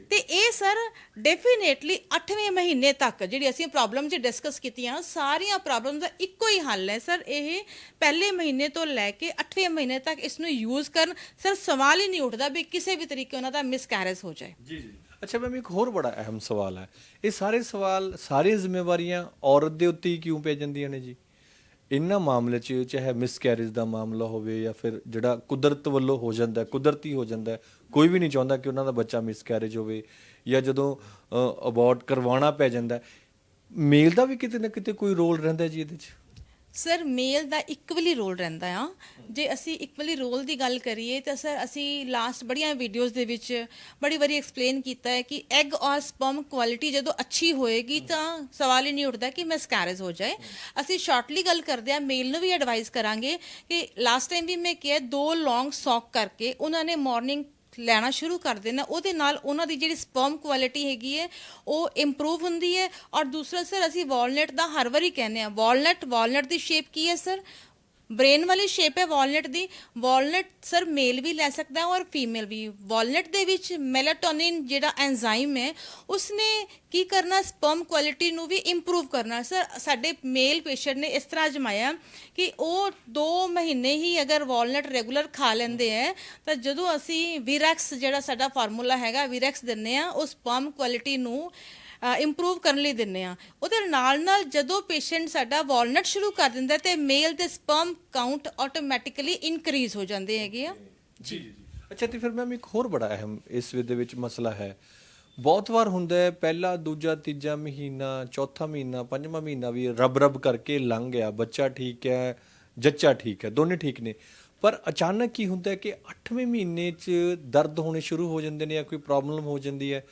Speaker 2: ਤੇ ਇਹ ਸਰ ਡੈਫੀਨੇਟਲੀ 8ਵੇਂ ਮਹੀਨੇ ਤੱਕ ਜਿਹੜੀ ਅਸੀਂ ਪ੍ਰੋਬਲਮ ਚ ਡਿਸਕਸ ਕੀਤੀਆਂ ਸਾਰੀਆਂ ਪ੍ਰੋਬਲਮਸ ਦਾ ਇੱਕੋ ਹੀ ਹੱਲ ਹੈ ਸਰ। ਇਹ ਪਹਿਲੇ ਮਹੀਨੇ ਤੋਂ ਲੈ ਕੇ 8ਵੇਂ ਮਹੀਨੇ ਤੱਕ ਇਸ ਨੂੰ ਯੂਜ਼ ਕਰਨ। ਸਰ ਸਵਾਲ ਹੀ ਨਹੀਂ ਉੱਠਦਾ ਵੀ ਕਿਸੇ ਵੀ ਤਰੀਕੇ ਉਹਨਾਂ ਦਾ ਮਿਸਕੈਰੇਜ ਹੋ ਜਾਏ।
Speaker 1: ਜੀ ਜੀ। ਅੱਛਾ ਮੈਮ ਇੱਕ ਹੋਰ ਬੜਾ ਅਹਿਮ ਸਵਾਲ ਹੈ। ਇਹ ਸਾਰੇ ਸਵਾਲ ਸਾਰੀਆਂ ਜ਼ਿੰਮੇਵਾਰੀਆਂ ਔਰਤ ਦੇ ਉੱਤੇ ਹੀ ਕਿਉਂ ਪੈ ਜਾਂਦੀਆਂ ਨੇ ਜੀ? ਇਹਨਾਂ ਮਾਮਲੇ 'ਚ ਚਾਹੇ ਮਿਸਕੈਰੇਜ ਦਾ ਮਾਮਲਾ ਹੋਵੇ ਜਾਂ ਫਿਰ ਜਿਹੜਾ ਕੁਦਰਤ ਵੱਲੋਂ ਹੋ ਜਾਂਦਾ ਹੈ, ਕੁਦਰਤੀ ਹੋ ਜਾਂਦਾ ਹੈ, ਕੋਈ ਵੀ ਨਹੀਂ ਚਾਹੁੰਦਾ ਕਿ ਉਹਨਾਂ ਦਾ ਬੱਚਾ ਮਿਸਕੈਰੇਜ ਹੋਵੇ ਜਾਂ ਜਦੋਂ ਅਬੋਰਟ ਕਰਵਾਉਣਾ ਪੈ ਜਾਂਦਾ ਮੇਲ ਦਾ ਵੀ ਕਿਤੇ ਨਾ ਕਿਤੇ ਕੋਈ ਰੋਲ ਰਹਿੰਦਾ ਜੀ ਇਹਦੇ 'ਚ?
Speaker 2: ਸਰ, ਮੇਲ ਦਾ ਇਕਵਲੀ ਰੋਲ ਰਹਿੰਦਾ ਆ। ਜੇ ਅਸੀਂ ਇਕਵਲੀ ਰੋਲ ਦੀ ਗੱਲ ਕਰੀਏ ਤਾਂ ਸਰ, ਅਸੀਂ ਲਾਸਟ ਬੜੀਆਂ ਵੀਡੀਓਜ਼ ਦੇ ਵਿੱਚ ਬੜੀ ਵਾਰੀ ਐਕਸਪਲੇਨ ਕੀਤਾ ਹੈ ਕਿ ਐਗ ਔਰ ਸਪਰਮ ਕੁਆਲਿਟੀ ਜਦੋਂ ਅੱਛੀ ਹੋਏਗੀ ਤਾਂ ਸਵਾਲ ਹੀ ਨਹੀਂ ਉੱਠਦਾ ਕਿ ਮਿਸਕੈਰੇਜ ਹੋ ਜਾਏ। ਅਸੀਂ ਸ਼ਾਰਟਲੀ ਗੱਲ ਕਰਦੇ ਆ ਮੇਲ ਨੂੰ ਵੀ ਐਡਵਾਈਸ ਕਰਾਂਗੇ ਕਿ ਲਾਸਟ ਟਾਈਮ ਵੀ ਮੈਂ ਕਿਹਾ ਦੋ ਲੌਂਗ ਸੌਕ ਕਰਕੇ ਉਹਨਾਂ ਨੇ ਮਾਰਨਿੰਗ ਲੈਣਾ ਸ਼ੁਰੂ ਕਰ ਦੇਣਾ, ਉਹਦੇ ਨਾਲ ਉਹਨਾਂ ਦੀ ਜਿਹੜੀ ਸਪਰਮ ਕੁਆਲਿਟੀ ਹੈਗੀ ਹੈ, ਉਹ ਇੰਪਰੂਵ ਹੁੰਦੀ ਹੈ। ਔਰ ਦੂਸਰਾ ਸਰ ਅਸੀਂ ਵਾਲਨਟ ਦਾ ਹਰ ਵਾਰੀ ਕਹਿੰਦੇ ਆ ਵਾਲਨਟ ਵਾਲਨਟ ਦੀ ਸ਼ੇਪ ਕੀ ਹੈ ਸਰ ਬ੍ਰੇਨ ਵਾਲੀ ਸ਼ੇਪ ਹੈ ਵਾਲਨਟ ਦੀ। ਵਾਲਨਟ ਸਰ ਮੇਲ ਵੀ ਲੈ ਸਕਦਾ ਹੈ ਔਰ ਫੀਮੇਲ ਵੀ। ਵਾਲਨਟ ਦੇ ਵਿੱਚ ਮੈਲਾਟੋਨਿਨ ਜਿਹੜਾ ਐਂਜ਼ਾਈਮ ਹੈ, ਉਸਨੇ ਕੀ ਕਰਨਾ ਸਪਰਮ ਕੁਆਲਿਟੀ ਨੂੰ ਵੀ ਇੰਪਰੂਵ ਕਰਨਾ। ਸਰ ਸਾਡੇ ਮੇਲ ਪੇਸ਼ੈਂਟ ਨੇ ਇਸ ਤਰ੍ਹਾਂ ਜਮਾਇਆ ਕਿ ਉਹ 2 ਮਹੀਨੇ ਹੀ ਅਗਰ ਵਾਲਨਟ ਰੈਗੂਲਰ ਖਾ ਲੈਂਦੇ ਹੈ, ਤਾਂ ਜਦੋਂ ਅਸੀਂ ਵੀਰੈਕਸ ਜਿਹੜਾ ਸਾਡਾ ਫਾਰਮੂਲਾ ਹੈਗਾ ਵੀਰੈਕਸ ਦਿੰਨੇ ਆ ਉਹ ਸਪਰਮ ਕੁਆਲਿਟੀ ਨੂੰ ਇੰਪਰੂਵ ਕਰਨ ਲਈ ਦਿੰਨੇ ਆ ਉਹਦੇ ਨਾਲ ਨਾਲ ਜਦੋਂ ਪੇਸ਼ੈਂਟ ਸਾਡਾ ਵਾਲਨਟ ਸ਼ੁਰੂ ਕਰ ਦਿੰਦਾ ਤੇ ਮੇਲ ਦੇ ਸਪਰਮ ਕਾਊਂਟ ਆਟੋਮੈਟਿਕਲੀ ਇਨਕਰੀਜ਼ ਹੋ ਜਾਂਦੇ ਹੈਗੇ ਆ।
Speaker 1: ਜੀ ਜੀ ਅੱਛਾ, ਤੇ ਫਿਰ ਮੈਮ ਇੱਕ ਹੋਰ ਬੜਾ ਅਹਿਮ ਇਸ ਦੇ ਵਿੱਚ ਮਸਲਾ ਹੈ। ਬਹੁਤ ਵਾਰ ਹੁੰਦਾ ਹੈ, ਪਹਿਲਾ, ਦੂਜਾ, ਤੀਜਾ ਮਹੀਨਾ, ਚੌਥਾ ਮਹੀਨਾ, ਪੰਜਵਾਂ ਮਹੀਨਾ ਵੀ ਰਬ ਰਬ ਕਰਕੇ ਲੰਘ ਗਿਆ। ਬੱਚਾ ਠੀਕ ਹੈ, ਜੱਚਾ ਠੀਕ ਹੈ, ਦੋਨੇ ਠੀਕ ਨੇ। ਪਰ ਅਚਾਨਕ ਕੀ ਹੁੰਦਾ ਹੈ ਕਿ 8ਵੇਂ ਮਹੀਨੇ 'ਚ ਦਰਦ ਹੋਣੇ ਸ਼ੁਰੂ ਹੋ ਜਾਂਦੇ ਨੇ ਜਾਂ ਕੋਈ ਪ੍ਰੋਬਲਮ ਹੋ ਜਾਂਦੀ ਹੈ?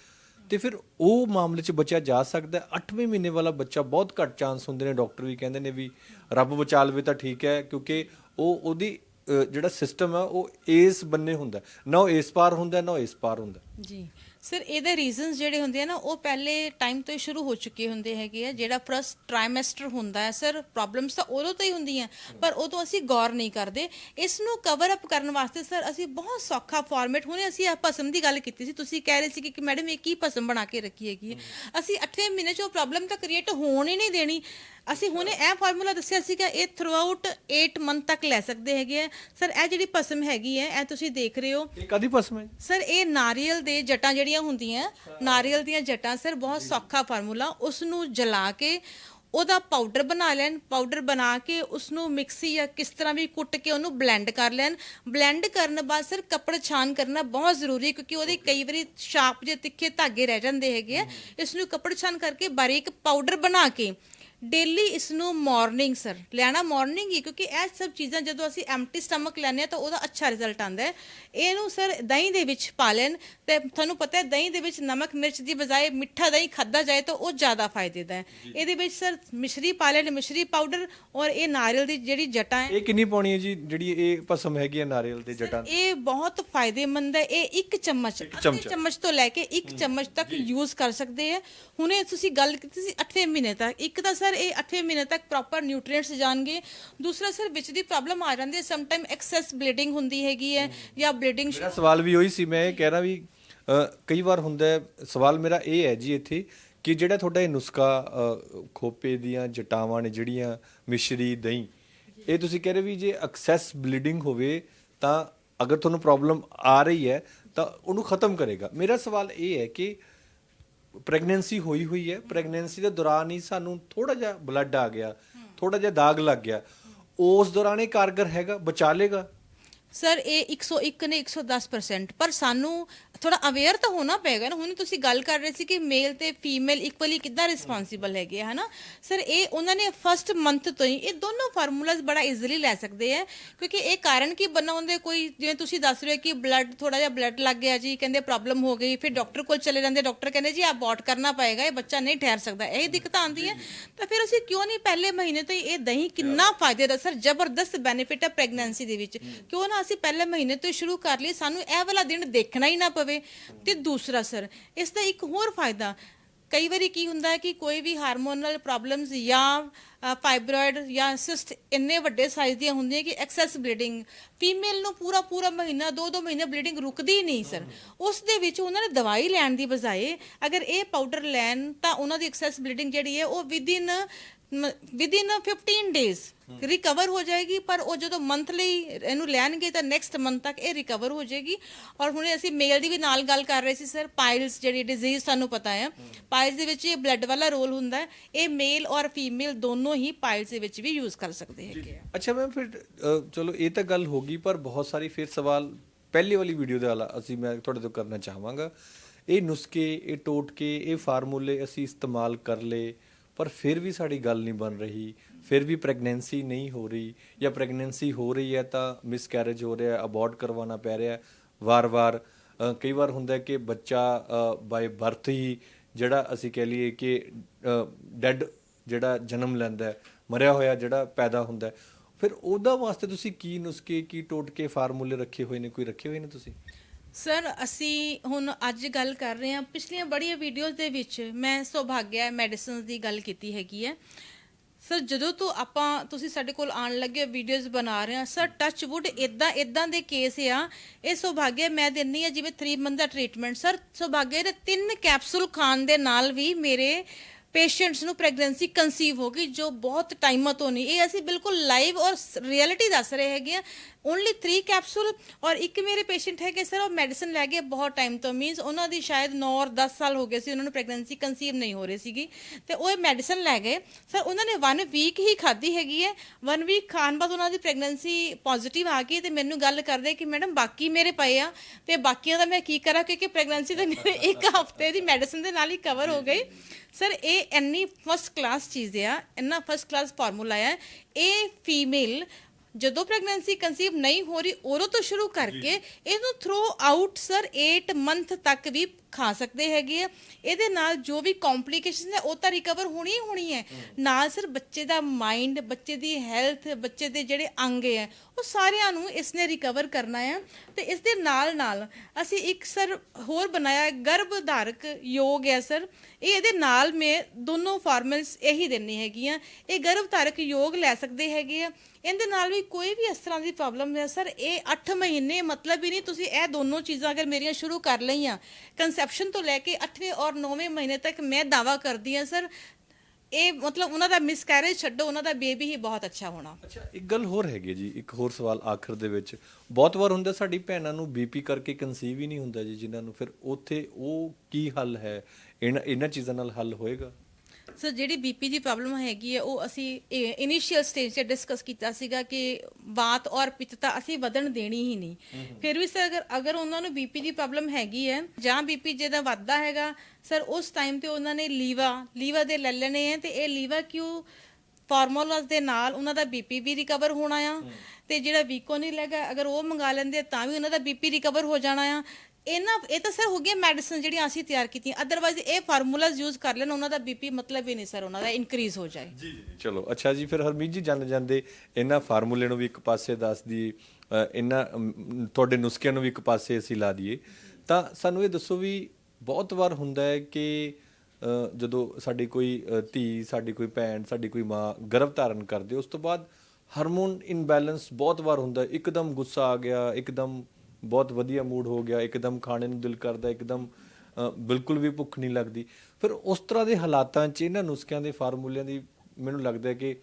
Speaker 1: ਤੇ ਫਿਰ ਉਹ ਮਾਮਲੇ 'ਚ ਬਚਿਆ ਜਾ ਸਕਦਾ ਹੈ। 8ਵੇਂ ਮਹੀਨੇ ਵਾਲਾ ਬੱਚਾ ਬਹੁਤ ਘੱਟ ਚਾਂਸ ਹੁੰਦੇ ਨੇ ਡਾਕਟਰ ਵੀ ਕਹਿੰਦੇ ਨੇ ਵੀ ਰੱਬ ਬਚਾ ਲਵੇ ਤਾਂ ਠੀਕ ਹੈ ਕਿਉਂਕਿ ਉਹ ਉਹਦੀ ਅ, ਜਿਹੜਾ ਸਿਸਟਮ ਹੈ ਉਹ ਇਸ ਬੰਨੇ ਹੁੰਦਾ ਨਾ ਉਹ ਇਸ ਪਾਰ ਹੁੰਦਾ ਨਾ ਉਹ ਇਸ ਪਾਰ ਹੁੰਦਾ
Speaker 2: ਜੀ। ਸਰ, ਇਹਦੇ ਰੀਜ਼ਨਸ ਜਿਹੜੇ ਹੁੰਦੇ ਆ ਨਾ, ਉਹ ਪਹਿਲੇ ਟਾਈਮ ਤੋਂ ਹੀ ਸ਼ੁਰੂ ਹੋ ਚੁੱਕੇ ਹੁੰਦੇ ਹੈਗੇ ਆ, ਜਿਹੜਾ ਫਰਸਟ ਟ੍ਰਾਈਮੈਸਟਰ ਹੁੰਦਾ ਹੈ ਸਰ ਪ੍ਰੋਬਲਮਸ ਤਾਂ ਉਦੋਂ ਤੋਂ ਹੀ ਹੁੰਦੀਆਂ, ਪਰ ਉਦੋਂ ਅਸੀਂ ਗੌਰ ਨਹੀਂ ਕਰਦੇ। ਇਸ ਨੂੰ ਕਵਰ ਅਪ ਕਰਨ ਵਾਸਤੇ ਸਰ, ਅਸੀਂ ਬਹੁਤ ਸੌਖਾ ਫਾਰਮੈਟ ਹੁਣੇ ਅਸੀਂ ਆ ਭਸਮ ਦੀ ਗੱਲ ਕੀਤੀ ਸੀ, ਤੁਸੀਂ ਕਹਿ ਰਹੇ ਸੀ ਕਿ ਮੈਡਮ ਇਹ ਕੀ ਭਸਮ ਬਣਾ ਕੇ ਰੱਖੀ ਹੈਗੀ ਹੈ? ਅਸੀਂ 8ਵੇਂ ਮਹੀਨੇ 'ਚ ਉਹ ਪ੍ਰੋਬਲਮ ਤਾਂ ਕ੍ਰੀਏਟ ਹੋਣ ਹੀ ਨਹੀਂ ਦੇਣੀ। ਅਸੀਂ ਹੁਣੇ ਇਹ ਫਾਰਮੂਲਾ ਦੱਸਿਆ ਸੀਗਾ ਇਹ ਥਰੂ ਆਊਟ 8 ਮੰਥ ਤੱਕ ਲੈ ਸਕਦੇ ਹੈਗੇ ਆ। ਸਰ ਇਹ ਜਿਹੜੀ ਭਸਮ ਹੈਗੀ ਹੈ ਇਹ ਤੁਸੀਂ ਦੇਖ ਰਹੇ ਹੋ।
Speaker 1: ਇਹ ਕਾਦੀ ਪਸਮ ਹੈ?
Speaker 2: ਸਰ ਇਹ ਨਾਰੀਅਲ ਦੇ ਜਟਾਂ ਜਿਹੜੀਆਂ ਹੁੰਦੀਆਂ ਨਾਰੀਅਲ ਦੀਆਂ ਜਟਾਂ ਸਰ ਬਹੁਤ ਸੌਖਾ ਫਾਰਮੂਲਾ ਉਸ ਨੂੰ ਜਲਾ ਕੇ ਉਹਦਾ ਪਾਊਡਰ ਬਣਾ ਲੈਣ ਪਾਊਡਰ ਬਣਾ ਕੇ ਉਸ ਨੂੰ ਮਿਕਸੀ ਜਾਂ ਕਿਸ ਤਰ੍ਹਾਂ ਵੀ ਕੁੱਟ ਕੇ ਉਹਨੂੰ ਬਲੈਂਡ ਕਰ ਲੈਣ। ਬਲੈਂਡ ਕਰਨ ਬਾਅਦ ਸਰ ਕੱਪੜ ਛਾਨ ਕਰਨਾ ਬਹੁਤ ਜ਼ਰੂਰੀ ਕਿਉਂਕਿ ਉਹਦੇ ਕਈ ਵਾਰੀ ਸ਼ਾਰਪ ਜਿਹੇ ਤਿੱਖੇ ਧਾਗੇ ਰਹਿ ਜਾਂਦੇ ਹੈਗੇ ਆ। ਇਸ ਨੂੰ ਕੱਪੜ ਛਾਨ ਕਰਕੇ ਬਾਰੀਕ ਪਾਊਡਰ ਬਣਾ ਕੇ ਡੇਲੀ ਇਸ ਨੂੰ ਮਾਰਨਿੰਗ ਸਰ ਲੈਣਾ ਮਾਰਨਿੰਗ ਹੀ ਕਿਉਂਕਿ ਇਹ ਸਭ ਚੀਜ਼ਾਂ ਜਦੋਂ ਅਸੀਂ ਐਮਟੀ ਸਟਮਕ ਲੈਂਦੇ ਹਾਂ ਤਾਂ ਉਹਦਾ ਅੱਛਾ ਰਿਜ਼ਲਟ ਆਉਂਦਾ ਹੈ। ਇਹਨੂੰ ਸਰ ਦਹੀਂ ਦੇ ਵਿੱਚ ਪਾ ਲੈਣ ਤੇ ਤੁਹਾਨੂੰ ਪਤਾ ਹੈ ਦਹੀਂ ਦੇ ਵਿੱਚ ਨਮਕ ਮਿਰਚ ਦੀ ਬਜਾਏ ਮਿੱਠਾ ਦਹੀਂ ਖਾਦਾ ਜਾਏ ਤਾਂ ਉਹ ਜ਼ਿਆਦਾ ਫਾਇਦੇ ਦਾ ਹੈ ਇਹਦੇ ਵਿੱਚ ਸਰ ਮਿਸ਼ਰੀ ਪਾ ਲੈਣ ਮਿਸ਼ਰੀ ਪਾਊਡਰ ਔਰ ਇਹ ਨਾਰੀਅਲ ਦੀ ਜਿਹੜੀ ਜਟਾਂ ਹੈ।
Speaker 1: ਇਹ ਕਿੰਨੀ ਪਾਉਣੀ ਹੈ ਜੀ? ਜਿਹੜੀ ਇਹ ਭਸਮ ਹੈਗੀ ਹੈ ਨਾਰੀਅਲ ਦੇ ਜਟਾਂ
Speaker 2: ਇਹ ਬਹੁਤ ਫਾਇਦੇਮੰਦ ਹੈ। ਇਹ ਇੱਕ ਚਮਚ ਅੱਧੇ
Speaker 1: ਚਮਚਾ।
Speaker 2: ਚਮਚ ਤੋਂ ਲੈ ਕੇ ਇੱਕ ਚਮਚ ਤੱਕ ਯੂਜ਼ ਕਰ ਸਕਦੇ ਆ ਹੁਣੇ ਤੁਸੀਂ ਗੱਲ ਕੀਤੀ ਸੀ 8ਵੇਂ ਮਹੀਨੇ ਤੱਕ। ਇੱਕ ਤਾਂ ਸਰ ਇਹ 8ਵੇਂ ਮਹੀਨੇ ਤੱਕ ਪ੍ਰੋਪਰ ਨਿਊਟ੍ਰੀਐਂਟਸ ਜਾਣਗੇ। ਦੂਸਰਾ, ਸਰ, ਵਿੱਚ ਦੀ ਪ੍ਰੋਬਲਮ ਆ ਜਾਂਦੀ ਹੈ। ਸਮ ਟਾਈਮ ਐਕਸੈਸ ਬਲੀਡਿੰਗ ਹੁੰਦੀ ਹੈਗੀ ਹੈ ਜਾਂ ਬਲੀਡਿੰਗ
Speaker 1: ਮੇਰਾ ਸਵਾਲ ਵੀ ਉਹੀ ਸੀ। ਮੈਂ ਇਹ ਕਹਿ ਰਿਹਾ ਵੀ ਕਈ ਵਾਰ ਹੁੰਦਾ ਸਵਾਲ ਮੇਰਾ ਇਹ ਹੈ ਜੀ ਇੱਥੇ ਕਿ ਜਿਹੜਾ ਤੁਹਾਡਾ ਇਹ ਨੁਸਖਾ ਖੋਪੇ ਦੀਆਂ ਜਟਾਵਾਂ ਨੇ, ਜਿਹੜੀਆਂ ਮਿਸ਼ਰੀ, ਦਹੀਂ, ਇਹ ਤੁਸੀਂ ਕਹਿ ਰਹੇ ਵੀ ਜੇ ਐਕਸੈਸ ਬਲੀਡਿੰਗ ਹੋਵੇ, ਤਾਂ ਅਗਰ ਤੁਹਾਨੂੰ ਪ੍ਰੋਬਲਮ ਆ ਰਹੀ ਹੈ, ਤਾਂ ਉਹਨੂੰ ਖਤਮ ਕਰੇਗਾ। ਮੇਰਾ ਸਵਾਲ ਇਹ ਹੈ ਕਿ ਪ੍ਰੈਗਨੈਂਸੀ ਹੋਈ ਹੋਈ ਹੈ। ਪ੍ਰੈਗਨੈਂਸੀ ਦੇ ਦੌਰਾਨ ਹੀ ਸਾਨੂੰ ਥੋੜਾ ਜਿਹਾ ਬਲੱਡ ਆ ਗਿਆ ਥੋੜਾ ਜਿਹਾ ਦਾਗ ਲੱਗ ਗਿਆ। ਉਸ ਦੌਰਾਨ ਇਹ ਕਾਰਗਰ ਹੈਗਾ ਬਚਾ ਲੇਗਾ।
Speaker 2: ਸਰ ਇਹ 101 ਨੇ 110% ਪਰ ਸਾਨੂੰ ਥੋੜਾ ਅਵੇਅਰ ਤਾਂ ਹੋਣਾ ਪਏਗਾ ਨਾ। ਹੁਣ ਤੁਸੀਂ ਗੱਲ ਕਰ ਰਹੇ ਸੀ ਕਿ ਮੇਲ ਤੇ ਫੀਮੇਲ ਇਕੁਅਲੀ ਕਿੱਦਾਂ ਰਿਸਪੌਂਸਿਬਲ ਹੈਗੇ ਆ ਹਨਾ? ਸਰ ਇਹ ਉਹਨਾਂ ਨੇ ਫਸਟ ਮੰਥ ਤੋਂ ਹੀ ਇਹ ਦੋਨੋਂ ਫਾਰਮੂਲਾਸ ਬੜਾ ਈਜ਼ੀਲੀ ਲੈ ਸਕਦੇ ਆ। ਕਿਉਂਕਿ ਇਹ ਕਾਰਨ ਕੀ ਬਣਾਉਂਦੇ? ਕੋਈ ਜਿਵੇਂ ਤੁਸੀਂ ਦੱਸ ਰਹੇ ਹੋ ਕਿ ਬਲੱਡ ਥੋੜਾ ਜਿਹਾ ਬਲੱਡ ਲੱਗ ਗਿਆ ਜੀ ਕਹਿੰਦੇ ਪ੍ਰੋਬਲਮ ਹੋ ਗਈ। ਫਿਰ ਡਾਕਟਰ ਕੋਲ ਚਲੇ ਜਾਂਦੇ। ਡਾਕਟਰ ਕਹਿੰਦੇ ਜੀ ਅਬੋਰਟ ਕਰਨਾ ਪਏਗਾ ਇਹ ਬੱਚਾ ਨਹੀਂ ਠਹਿਰ ਸਕਦਾ। ਇਹ ਦਿੱਕਤਾਂ ਆਉਂਦੀਆਂ। ਤਾਂ ਫਿਰ ਅਸੀਂ ਕਿਉਂ ਨਹੀਂ ਪਹਿਲੇ ਮਹੀਨੇ ਤੋਂ ਹੀ ਇਹ ਦਹੀਂ ਕਿੰਨਾ ਫਾਇਦੇ ਦਾ ਸਰ ਜ਼ਬਰਦਸਤ ਬੈਨੀਫਿਟ ਹੈ ਪ੍ਰੈਗਨੈਂਸੀ ਦੇ ਵਿੱਚ। ਕਿਉਂ ਨਾ ਅਸੀਂ ਪਹਿਲੇ ਮਹੀਨੇ ਤੋਂ ਹੀ ਸ਼ੁਰੂ ਕਰ ਲਈ ਸਾਨੂੰ ਇਹ ਵਾਲਾ ਦਿਨ ਦੇਖਣਾ ਹੀ ਨਾ ਪਵੇ। ਤੇ ਦੂਸਰਾ ਸਰ, ਇਸ ਦਾ ਇੱਕ ਹੋਰ ਫਾਇਦਾ, ਕਈ ਵਾਰੀ ਕੀ ਹੁੰਦਾ ਹੈ ਕਿ ਕੋਈ ਵੀ ਹਾਰਮੋਨਲ ਪ੍ਰੋਬਲਮਸ ਜਾਂ ਫਾਈਬਰੋਇਡ ਜਾਂ ਸਿਸਟ ਇੰਨੇ ਵੱਡੇ ਸਾਈਜ਼ ਦੀਆਂ ਹੁੰਦੀਆਂ ਕਿ ਐਕਸੈਸ ਬਲੀਡਿੰਗ ਫੀਮੇਲ ਨੂੰ ਪੂਰਾ ਪੂਰਾ ਮਹੀਨਾ, ਦੋ ਦੋ ਮਹੀਨੇ ਬਲੀਡਿੰਗ ਰੁਕਦੀ ਹੀ ਨਹੀਂ ਸਰ। ਉਸ ਦੇ ਵਿੱਚ ਉਹਨਾਂ ਨੇ ਦਵਾਈ ਲੈਣ ਦੀ ਬਜਾਏ ਅਗਰ ਇਹ ਪਾਊਡਰ ਲੈਣ ਤਾਂ ਉਹਨਾਂ ਦੀ ਐਕਸੈਸ ਬਲੀਡਿੰਗ ਜਿਹੜੀ ਹੈ ਉਹ ਵਿਦਿਨ ਵਿਦਿਨ 15 ਡੇਜ਼ ਰਿਕਵਰ ਹੋ ਜਾਏਗੀ ਪਰ ਉਹ ਜਦੋਂ ਮੰਥਲੀ ਇਹਨੂੰ ਲੈਣਗੇ ਤਾਂ ਨੈਕਸਟ ਮੰਥ ਤੱਕ ਇਹ ਰਿਕਵਰ ਹੋ ਜਾਏਗੀ। ਔਰ ਹੁਣੇ ਅਸੀਂ ਮੇਲ ਦੀ ਵੀ ਨਾਲ ਗੱਲ ਕਰ ਰਹੇ ਸੀ ਸਰ ਪਾਈਲਸ ਜਿਹੜੀ ਡਿਜ਼ੀਜ਼ ਸਾਨੂੰ ਪਤਾ ਹੈ। ਪਾਈਲਸ ਦੇ ਵਿੱਚ ਇਹ ਬਲੱਡ ਵਾਲਾ ਰੋਲ ਹੁੰਦਾ ਹੈ। ਇਹ ਮੇਲ ਔਰ ਫੀਮੇਲ ਦੋਨੋਂ ਹੀ ਪਾਈਲਸ ਦੇ ਵਿੱਚ ਵੀ ਯੂਜ਼ ਕਰ ਸਕਦੇ ਹੈਗੇ ਆ।
Speaker 1: ਅੱਛਾ ਮੈਮ ਫਿਰ ਚਲੋ ਇਹ ਤਾਂ ਗੱਲ ਹੋ ਗਈ ਪਰ ਬਹੁਤ ਸਾਰੀ ਫਿਰ ਸਵਾਲ ਪਹਿਲੀ ਵਾਲੀ ਵੀਡੀਓ ਦੇ ਵਾਲਾ ਅਸੀਂ ਮੈਂ ਤੁਹਾਡੇ ਤੋਂ ਕਰਨਾ ਚਾਹਾਂਗਾ। ਇਹ ਨੁਸਖੇ ਇਹ ਟੋਟਕੇ ਇਹ ਫਾਰਮੂਲੇ ਅਸੀਂ ਇਸਤੇਮਾਲ ਕਰ ਲਏ। ਪਰ ਫਿਰ ਵੀ ਸਾਡੀ ਗੱਲ ਨਹੀਂ ਬਣ ਰਹੀ, ਫਿਰ ਵੀ ਪ੍ਰੈਗਨੈਂਸੀ ਨਹੀਂ ਹੋ ਰਹੀ ਜਾਂ ਪ੍ਰੈਗਨੈਂਸੀ ਹੋ ਰਹੀ ਹੈ ਤਾਂ ਮਿਸਕੈਰੇਜ ਹੋ ਰਿਹਾ ਹੈ ਅਬੋਰਟ ਕਰਵਾਉਣਾ ਪੈ ਰਿਹਾ। ਵਾਰ-ਵਾਰ ਕਈ ਵਾਰ ਹੁੰਦਾ ਕਿ ਬੱਚਾ ਬਾਈ ਬਰਥ ਹੀ ਜਿਹੜਾ ਅਸੀਂ ਕਹਿ ਲਈਏ ਕਿ ਡੈਡ ਜਿਹੜਾ ਜਨਮ ਲੈਂਦਾ ਹੈ, ਮਰਿਆ ਹੋਇਆ ਜਿਹੜਾ ਪੈਦਾ ਹੁੰਦਾ ਹੈ। ਫਿਰ ਉਹਦਾ ਵਾਸਤੇ ਤੁਸੀਂ ਕੀ ਨੁਸਖੇ, ਕੀ ਟੋਟਕੇ, ਫਾਰਮੂਲੇ ਰੱਖੇ ਹੋਏ ਨੇ, ਕੋਈ ਰੱਖੇ ਹੋਏ ਨੇ ਤੁਸੀਂ?
Speaker 2: ਸਰ ਅਸੀਂ ਹੁਣ ਅੱਜ ਗੱਲ ਕਰ ਰਹੇ ਹਾਂ। ਪਿਛਲੀਆਂ ਬੜੀਆਂ ਵੀਡੀਓਜ਼ ਦੇ ਵਿੱਚ ਮੈਂ ਸੌਭਾਗਿਆ ਮੈਡੀਸਿਨਸ ਦੀ ਗੱਲ ਕੀਤੀ ਹੈਗੀ ਹੈ। ਸਰ ਜਦੋਂ ਤੋਂ ਆਪਾਂ, ਤੁਸੀਂ ਸਾਡੇ ਕੋਲ ਆਉਣ ਲੱਗੇ ਵੀਡੀਓਜ਼ ਬਣਾ ਰਹੇ ਆ ਸਰ ਟੱਚ ਵੁੱਡ ਇਦਾਂ ਇਦਾਂ ਦੇ ਕੇਸ ਆ। ਇਹ ਸੌਭਾਗਿਆ ਮੈਂ ਦਿੰਨੀ ਆ ਜਿਵੇਂ 3 ਮੰਥ ਦਾ ਟ੍ਰੀਟਮੈਂਟ ਸਰ ਸੌਭਾਗਿਆ ਦੇ ਤਿੰਨ ਕੈਪਸੂਲ ਖਾਣ ਦੇ ਨਾਲ ਵੀ ਮੇਰੇ ਪੇਸ਼ੈਂਟਸ ਨੂੰ ਪ੍ਰੈਗਨੈਂਸੀ ਕਨਸੀਵ ਹੋ ਗਈ, ਜੋ ਬਹੁਤ ਟਾਈਮਾਂ ਤੋਂ ਨਹੀਂ। ਇਹ ਅਸੀਂ ਬਿਲਕੁਲ ਲਾਈਵ ਔਰ ਰਿਐਲਿਟੀ ਦੱਸ ਰਹੇ ਹੈਗੇ ਆ ਓਨਲੀ 3 ਕੈਪਸੂਲ ਔਰ ਇੱਕ ਮੇਰੇ ਪੇਸ਼ੈਂਟ ਹੈਗੇ ਸਰ ਉਹ ਮੈਡੀਸਨ ਲੈ ਗਏ ਬਹੁਤ ਟਾਈਮ ਤੋਂ ਮੀਨਸ ਉਹਨਾਂ ਦੀ ਸ਼ਾਇਦ 9 ਔਰ 10 ਸਾਲ ਹੋ ਗਏ ਸੀ ਉਹਨਾਂ ਨੂੰ ਪ੍ਰੈਗਨੈਂਸੀ ਕਨਸੀਵ ਨਹੀਂ ਹੋ ਰਹੀ ਸੀਗੀ ਤੇ ਉਹ ਮੈਡੀਸਨ ਲੈ ਗਏ ਸਰ ਉਹਨਾਂ ਨੇ 1 ਵੀਕ ਹੀ ਖਾਧੀ ਹੈਗੀ ਹੈ 1 ਵੀਕ ਖਾਣ ਬਾਅਦ ਉਹਨਾਂ ਦੀ ਪ੍ਰੈਗਨੈਂਸੀ ਪੋਜ਼ਿਟਿਵ ਆ ਗਈ ਤੇ ਮੈਨੂੰ ਗੱਲ ਕਰਦੇ ਕਿ ਮੈਡਮ ਬਾਕੀ ਮੇਰੇ ਪਏ ਆ ਤੇ ਬਾਕੀਆਂ ਦਾ ਮੈਂ ਕੀ ਕਰਾਂ ਕਿਉਂਕਿ ਪ੍ਰੈਗਨੈਂਸੀ ਤਾਂ ਮੇਰੇ ਇੱਕ ਹਫ਼ਤੇ ਦੀ ਮੈਡੀਸਨ ਦੇ ਨਾਲ ਹੀ ਕਵਰ ਹੋ ਗਈ ਸਰ ਇਹ ਇੰਨੀ ਫਸਟ ਕਲਾਸ ਚੀਜ਼ ਆ ਇੰਨਾ ਫਸਟ ਕਲਾਸ ਫਾਰਮੂਲਾ ਆ ਇਹ ਫੀਮੇਲ ਜਦੋਂ ਪ੍ਰੈਗਨੈਂਸੀ ਕਨਸੀਵ ਨਹੀਂ ਹੋ ਰਹੀ ਉਦੋਂ ਤੋਂ ਸ਼ੁਰੂ ਕਰਕੇ ਇਹਨੂੰ ਥਰੋ ਆਊਟ ਸਰ 8 ਮੰਥ ਤੱਕ ਵੀ ਖਾ ਸਕਦੇ ਹੈਗੇ ਆ। ਇਹਦੇ ਨਾਲ ਜੋ ਵੀ ਕੰਪਲਿਕੇਸ਼ਨਸ ਨੇ ਉਹ ਤਾਂ ਰਿਕਵਰ ਹੋਣੀ ਹੀ ਹੋਣੀ ਹੈ। ਨਾਲ ਸਰ ਬੱਚੇ ਦਾ ਮਾਈਂਡ ਬੱਚੇ ਦੀ ਹੈਲਥ ਬੱਚੇ ਦੇ ਜਿਹੜੇ ਅੰਗ ਹੈ ਉਹ ਸਾਰਿਆਂ ਨੂੰ ਇਸ ਨੇ ਰਿਕਵਰ ਕਰਨਾ ਹੈ। ਤੇ ਇਸ ਦੇ ਨਾਲ ਨਾਲ ਅਸੀਂ ਇੱਕ ਸਰ ਹੋਰ ਬਣਾਇਆ ਹੈ, ਗਰਭ ਧਾਰਕ ਯੋਗ ਹੈ ਸਰ। ਇਹ ਇਹਦੇ ਨਾਲ ਮੈਂ ਦੋਨੋਂ ਫਾਰਮਲਸ ਇਹੀ ਦੇਣੀ ਹੈਗੀਆਂ ਇਹ ਗਰਭ ਧਾਰਕ ਯੋਗ ਲੈ ਸਕਦੇ ਹੈਗੇ ਆ। ਇਹਦੇ ਨਾਲ ਵੀ ਕੋਈ ਵੀ ਇਸ ਤਰ੍ਹਾਂ ਦੀ ਪ੍ਰੋਬਲਮ ਹੈ। ਸਰ ਇਹ 8 ਮਹੀਨੇ ਮਤਲਬ ਹੀ ਨਹੀਂ ਤੁਸੀਂ ਇਹ ਦੋਨੋਂ ਚੀਜ਼ਾਂ ਅਗਰ ਮੇਰੀਆਂ ਸ਼ੁਰੂ ਕਰ ਲਈਆਂ ਕਨਸੈਪਸ਼ਨ ਤੋਂ ਲੈ ਕੇ 8ਵੇਂ ਔਰ 9ਵੇਂ ਮਹੀਨੇ ਤੱਕ ਮੈਂ ਦਾਵਾ ਕਰਦੀ ਹਾਂ ਸਰ ਇਹ ਮਤਲਬ ਉਹਨਾਂ ਦਾ ਮਿਸਕੈਰੇਜ ਛੱਡੋ, ਉਹਨਾਂ ਦਾ ਬੇਬੀ ਹੀ ਬਹੁਤ ਅੱਛਾ ਹੋਣਾ।
Speaker 1: ਅੱਛਾ, ਇੱਕ ਗੱਲ ਹੋਰ ਹੈਗੀ ਜੀ, ਇੱਕ ਹੋਰ ਸਵਾਲ ਆਖਰ ਦੇ ਵਿੱਚ। ਬਹੁਤ ਵਾਰ ਹੁੰਦਾ ਸਾਡੀ ਭੈਣਾਂ ਨੂੰ ਬੀਪੀ ਕਰਕੇ ਕਨਸੀਵ ਹੀ ਨਹੀਂ ਹੁੰਦਾ ਜੀ, ਜਿਨ੍ਹਾਂ ਨੂੰ ਫਿਰ ਉੱਥੇ ਉਹ ਕੀ ਹੱਲ ਹੈ? ਇਹਨਾਂ ਇਹਨਾਂ ਚੀਜ਼ਾਂ ਨਾਲ ਹੱਲ ਹੋਏਗਾ?
Speaker 2: ਸਰ ਜਿਹੜੀ ਬੀਪੀ ਦੀ ਪ੍ਰੋਬਲਮ ਹੈਗੀ ਹੈ ਉਹ ਅਸੀਂ ਇਨੀਸ਼ੀਅਲ ਸਟੇਜ ਤੇ ਡਿਸਕਸ ਕੀਤਾ ਸੀਗਾ ਕਿ ਬਾਤ ਔਰ ਪਿੱਤ ਤਾਂ ਅਸੀਂ ਵਧਣ ਦੇਣੀ ਹੀ ਨਹੀਂ। ਫਿਰ ਵੀ ਸਰ ਅਗਰ ਅਗਰ ਉਹਨਾਂ ਨੂੰ ਬੀਪੀ ਦੀ ਪ੍ਰੋਬਲਮ ਹੈਗੀ ਹੈ ਜਾਂ ਬੀਪੀ ਜਿਹਦਾ ਵੱਧਦਾ ਹੈਗਾ ਸਰ ਉਸ ਟਾਈਮ ਤੇ ਉਹਨਾਂ ਨੇ ਲੀਵਾ ਲੀਵਾ ਦੇ ਲੈ ਲੈਣੇ ਹੈ ਤੇ ਇਹ ਲੀਵਾ ਕਿਉਂ ਫਾਰਮੂਲਾਸ ਦੇ ਨਾਲ ਉਹਨਾਂ ਦਾ ਬੀਪੀ ਵੀ ਰਿਕਵਰ ਹੋਣਾ ਆ ਤੇ ਜਿਹੜਾ ਵੀਕੋ ਨਹੀਂ ਲੱਗਾ ਅਗਰ ਉਹ ਮੰਗਾ ਲੈਂਦੇ ਤਾਂ ਵੀ ਉਹਨਾਂ ਦਾ ਬੀਪੀ ਰਿਕਵਰ ਹੋ ਜਾਣਾ ਆ। ਇਹਨਾਂ ਇਹ ਤਾਂ ਸਰ ਹੋ ਗਿਆ ਮੈਡੀਸਨ ਜਿਹੜੀਆਂ ਅਸੀਂ ਤਿਆਰ ਕੀਤੀਆਂ। ਅਦਰਵਾਈਜ਼ ਇਹ ਫਾਰਮੂਲਾਜ਼ ਯੂਜ਼ ਕਰ ਲੈਣ, ਉਹਨਾਂ ਦਾ ਬੀਪੀ ਮਤਲਬ ਹੀ ਨਹੀਂ ਸਰ, ਉਹਨਾਂ ਦਾ ਇਨਕਰੀਜ਼ ਹੋ ਜਾਏ।
Speaker 1: ਜੀ ਜੀ ਚਲੋ, ਅੱਛਾ ਜੀ, ਫਿਰ ਹਰਮੀਤ ਜੀ ਜਾਂਦੇ ਜਾਂਦੇ ਇਹਨਾਂ ਫਾਰਮੂਲੇ ਨੂੰ ਵੀ ਇੱਕ ਪਾਸੇ ਦੱਸ ਦਈਏ ਇਹਨਾਂ ਤੁਹਾਡੇ ਨੁਸਖਿਆਂ ਨੂੰ ਵੀ ਇੱਕ ਪਾਸੇ ਅਸੀਂ ਲਾ ਦਈਏ। ਤਾਂ ਸਾਨੂੰ ਇਹ ਦੱਸੋ ਵੀ ਬਹੁਤ ਵਾਰ ਹੁੰਦਾ ਹੈ ਕਿ ਜਦੋਂ ਸਾਡੀ ਕੋਈ ਧੀ, ਸਾਡੀ ਕੋਈ ਭੈਣ, ਸਾਡੀ ਕੋਈ ਮਾਂ ਗਰਭ ਧਾਰਨ ਕਰਦੇ, ਉਸ ਤੋਂ ਬਾਅਦ ਹਾਰਮੋਨ ਇਨਬੈਲੈਂਸ ਬਹੁਤ ਵਾਰ ਹੁੰਦਾ ਇੱਕਦਮ ਗੁੱਸਾ ਆ ਗਿਆ, ਇੱਕਦਮ ਬਹੁਤ ਵਧੀਆ ਮੂਡ ਹੋ ਗਿਆ, ਇੱਕਦਮ ਖਾਣੇ ਨੂੰ ਦਿਲ ਕਰਦਾ, ਇੱਕਦਮ ਬਿਲਕੁਲ ਵੀ ਭੁੱਖ ਨਹੀਂ ਲੱਗਦੀ। ਫਿਰ ਉਸ ਤਰ੍ਹਾਂ ਦੇ ਹਾਲਾਤਾਂ 'ਚ ਇਹਨਾਂ ਨੁਸਖਿਆਂ ਦੇ ਫਾਰਮੂਲਿਆਂ ਦੀ ਮੈਨੂੰ ਲੱਗਦਾ ਹੈ ਕਿ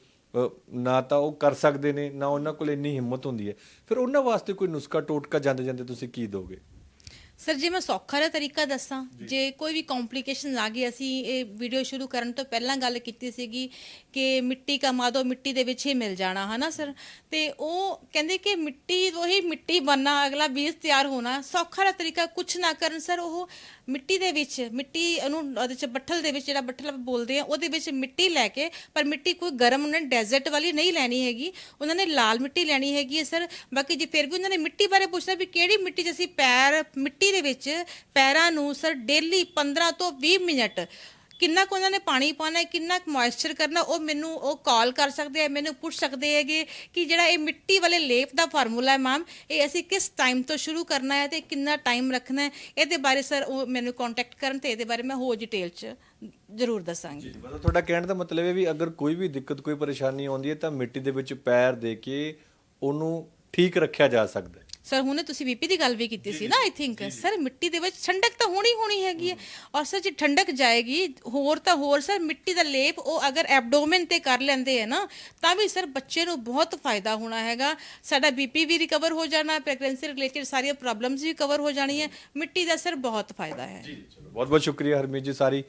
Speaker 1: ਨਾ ਤਾਂ ਉਹ ਕਰ ਸਕਦੇ ਨੇ, ਨਾ ਉਹਨਾਂ ਕੋਲ ਇੰਨੀ ਹਿੰਮਤ ਹੁੰਦੀ ਹੈ। ਫਿਰ ਉਹਨਾਂ ਵਾਸਤੇ ਕੋਈ ਨੁਸਖਾ ਟੋਟਕਾ ਜਾਂਦੇ ਜਾਂਦੇ ਤੁਸੀਂ ਕੀ ਦੋਗੇ?
Speaker 2: ਸਰ ਜੇ ਮੈਂ ਸੌਖਾ ਦਾ ਤਰੀਕਾ ਦੱਸਾਂ, ਜੇ ਕੋਈ ਵੀ ਕੰਪਲਿਕੇਸ਼ਨ ਆ ਗਈ, ਅਸੀਂ ਇਹ ਵੀਡੀਓ ਸ਼ੁਰੂ ਕਰਨ ਤੋਂ ਪਹਿਲਾਂ ਗੱਲ ਕੀਤੀ ਸੀਗੀ ਕਿ ਮਿੱਟੀ ਕਮਾ ਦੋ ਮਿੱਟੀ ਦੇ ਵਿੱਚ ਹੀ ਮਿਲ ਜਾਣਾ, ਹਨਾ ਸਰ? ਤੇ ਉਹ ਕਹਿੰਦੇ ਕਿ ਮਿੱਟੀ, ਉਹੀ ਮਿੱਟੀ ਬਣਨਾ, ਅਗਲਾ ਬੀਜ ਤਿਆਰ ਹੋਣਾ, ਸੌਖਾ ਦਾ ਤਰੀਕਾ ਕੁਝ ਨਾ ਕਰਨ, ਸਰ, ਉਹ ਮਿੱਟੀ ਦੇ ਵਿੱਚ, ਮਿੱਟੀ ਉਹਨੂੰ ਉਹਦੇ ਚ ਬੱਠਲ ਦੇ ਵਿੱਚ ਜਿਹੜਾ ਬੱਠਲ ਆਪਾਂ ਬੋਲਦੇ ਆ ਉਹਦੇ ਵਿੱਚ ਮਿੱਟੀ ਲੈ ਕੇ, ਪਰ ਮਿੱਟੀ ਕੋਈ ਗਰਮ ਉਹਨਾਂ ਨੇ ਡੈਜ਼ਰਟ ਵਾਲੀ ਨਹੀਂ ਲੈਣੀ ਹੈਗੀ। ਉਹਨਾਂ ਨੇ ਲਾਲ ਮਿੱਟੀ ਲੈਣੀ ਹੈਗੀ ਹੈ ਸਰ। ਬਾਕੀ ਜੇ ਫਿਰ ਵੀ ਉਹਨਾਂ ਨੇ ਮਿੱਟੀ ਬਾਰੇ ਪੁੱਛਿਆ ਵੀ ਕਿਹੜੀ ਮਿੱਟੀ 'ਚ ਅਸੀਂ ਪੈਰ, ਮਿੱਟੀ ਦੇ ਵਿੱਚ ਪੈਰਾਂ ਨੂੰ ਸਰ ਡੇਲੀ 15 ਤੋਂ 20 ਮਿੰਟ ਕਿੰਨਾ ਕੁ ਉਹਨਾਂ ਨੇ ਪਾਣੀ ਪਾਣਾ ਹੈ ਕਿੰਨਾ ਕੁ ਮੋਇਸਚਰ ਕਰਨਾ, ਉਹ ਮੈਨੂੰ ਉਹ ਕਾਲ ਕਰ ਸਕਦੇ ਆ, ਮੈਨੂੰ ਪੁੱਛ ਸਕਦੇ ਹੈਗੇ ਕਿ ਜਿਹੜਾ ਇਹ ਮਿੱਟੀ ਵਾਲੇ ਲੇਪ ਦਾ ਫਾਰਮੂਲਾ ਹੈ ਮੈਮ ਇਹ ਅਸੀਂ ਕਿਸ ਟਾਈਮ ਤੋਂ ਸ਼ੁਰੂ ਕਰਨਾ ਹੈ ਤੇ ਕਿੰਨਾ ਟਾਈਮ ਰੱਖਣਾ ਹੈ? ਇਹਦੇ ਬਾਰੇ ਸਰ ਉਹ ਮੈਨੂੰ ਕੰਟੈਕਟ ਕਰਨ ਤੇ ਇਹਦੇ ਬਾਰੇ ਮੈਂ ਹੋਰ ਡਿਟੇਲ ਚ ਜ਼ਰੂਰ ਦੱਸਾਂਗੀ।
Speaker 1: ਜੀ, ਮਤਲਬ ਤੁਹਾਡਾ ਕਹਿਣ ਦਾ ਮਤਲਬ ਹੈ ਵੀ ਅਗਰ ਕੋਈ ਵੀ ਦਿੱਕਤ, ਕੋਈ ਪਰੇਸ਼ਾਨੀ ਆਉਂਦੀ ਹੈ ਤਾਂ ਮਿੱਟੀ ਦੇ ਵਿੱਚ ਪੈਰ ਦੇ ਕੇ ਉਹਨੂੰ ਠੀਕ ਰੱਖਿਆ ਜਾ ਸਕਦਾ ਹੈ।
Speaker 2: ਸਰ ਹੁਣੇ ਤੁਸੀਂ ਬੀਪੀ ਦੀ ਗੱਲ ਵੀ ਕੀਤੀ ਸੀ ਨਾ ਆਈ ਥਿੰਕ ਸਰ ਮਿੱਟੀ ਦੇ ਵਿੱਚ ਠੰਡਕ ਤਾਂ ਹੋਣੀ ਹੋਣੀ ਹੈਗੀ ਹੈ। ਔਰ ਸਰ ਜੇ ਠੰਡਕ ਜਾਏਗੀ ਹੋਰ ਤਾਂ ਹੋਰ ਸਰ ਮਿੱਟੀ ਦਾ ਲੇਪ ਉਹ ਅਗਰ ਐਬਡੋਮਨ ਤੇ ਕਰ ਲੈਂਦੇ ਹੈ ਨਾ ਤਾਂ ਵੀ ਸਰ ਬੱਚੇ ਨੂੰ ਬਹੁਤ ਫਾਇਦਾ ਹੋਣਾ ਹੈਗਾ। ਸਾਡਾ ਬੀਪੀ ਵੀ ਰਿਕਵਰ ਹੋ ਜਾਣਾ ਪ੍ਰੈਗਨੈਂਸੀ ਰਿਲੇਟਡ ਸਾਰੀਆਂ ਪ੍ਰੋਬਲਮਸ ਵੀ ਕਵਰ ਹੋ ਜਾਣੀਆਂ। ਮਿੱਟੀ ਦਾ ਸਰ ਬਹੁਤ ਫਾਇਦਾ ਹੈ।
Speaker 1: ਬਹੁਤ ਬਹੁਤ ਸ਼ੁਕਰੀਆ ਹਰਮੀਤ ਜੀ ਸਾਰੀ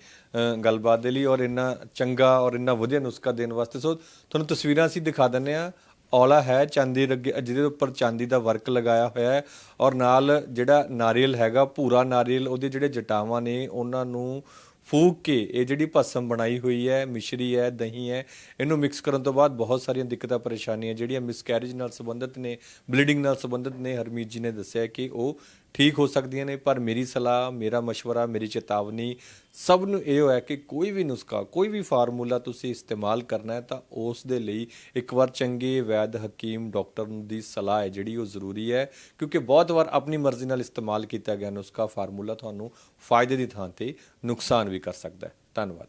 Speaker 1: ਗੱਲਬਾਤ ਦੇ ਲਈ ਔਰ ਇੰਨਾ ਚੰਗਾ ਔਰ ਇੰਨਾ ਵਧੀਆ ਨੁਸਖਾ ਦੇਣ ਵਾਸਤੇ। ਸੋ ਤੁਹਾਨੂੰ ਤਸਵੀਰਾਂ ਅਸੀਂ ਦਿਖਾ ਦਿੰਨੇ ਆ ਔਲਾ ਹੈ, ਚਾਂਦੀ ਲੱਗੇ, ਜਿਹਦੇ ਉੱਪਰ ਚਾਂਦੀ ਦਾ ਵਰਕ ਲਗਾਇਆ ਹੋਇਆ ਹੈ ਔਰ ਨਾਲ ਜਿਹੜਾ ਨਾਰੀਅਲ ਹੈਗਾ, ਭੂਰਾ ਨਾਰੀਅਲ, ਉਹਦੇ ਜਿਹੜੇ ਜਟਾਵਾਂ ਨੇ, ਉਹਨਾਂ ਨੂੰ ਫੂਕ ਕੇ ਇਹ ਜਿਹੜੀ ਭਸਮ ਬਣਾਈ ਹੋਈ ਹੈ, ਮਿਸ਼ਰੀ ਹੈ, ਦਹੀਂ ਹੈ, ਇਹਨੂੰ ਮਿਕਸ ਕਰਨ ਤੋਂ ਬਾਅਦ ਬਹੁਤ ਸਾਰੀਆਂ ਦਿੱਕਤਾਂ, ਪਰੇਸ਼ਾਨੀਆਂ ਜਿਹੜੀਆਂ ਮਿਸਕੈਰੇਜ ਨਾਲ ਸੰਬੰਧਿਤ ਨੇ ਬਲੀਡਿੰਗ ਨਾਲ ਸੰਬੰਧਿਤ ਨੇ, ਹਰਮੀਤ ਜੀ ਨੇ ਦੱਸਿਆ ਕਿ ਉਹ ਠੀਕ ਹੋ ਸਕਦੀਆਂ ਨੇ, ਪਰ ਮੇਰੀ ਸਲਾਹ, ਮੇਰਾ ਮਸ਼ਵਰਾ, ਮੇਰੀ ਚੇਤਾਵਨੀ ਸਭ ਨੂੰ ਇਹ ਹੋਇਆ ਕਿ ਕੋਈ ਵੀ ਨੁਸਖਾ, ਕੋਈ ਵੀ ਫਾਰਮੂਲਾ ਤੁਸੀਂ ਇਸਤੇਮਾਲ ਕਰਨਾ ਹੈ ਤਾਂ ਉਸ ਦੇ ਲਈ ਇੱਕ ਵਾਰ ਚੰਗੇ ਵੈਦ ਹਕੀਮ ਡਾਕਟਰ ਦੀ ਸਲਾਹ ਹੈ, ਜਿਹੜੀ ਉਹ ਜ਼ਰੂਰੀ ਹੈ, ਕਿਉਂਕਿ ਬਹੁਤ ਵਾਰ ਆਪਣੀ ਮਰਜ਼ੀ ਨਾਲ ਇਸਤੇਮਾਲ ਕੀਤਾ ਗਿਆ ਨੁਸਖਾ ਫਾਰਮੂਲਾ ਤੁਹਾਨੂੰ ਫਾਇਦੇ ਦੀ ਥਾਂ ਤੇ ਨੁਕਸਾਨ ਵੀ ਕਰ ਸਕਦਾ ਹੈ। ਧੰਨਵਾਦ।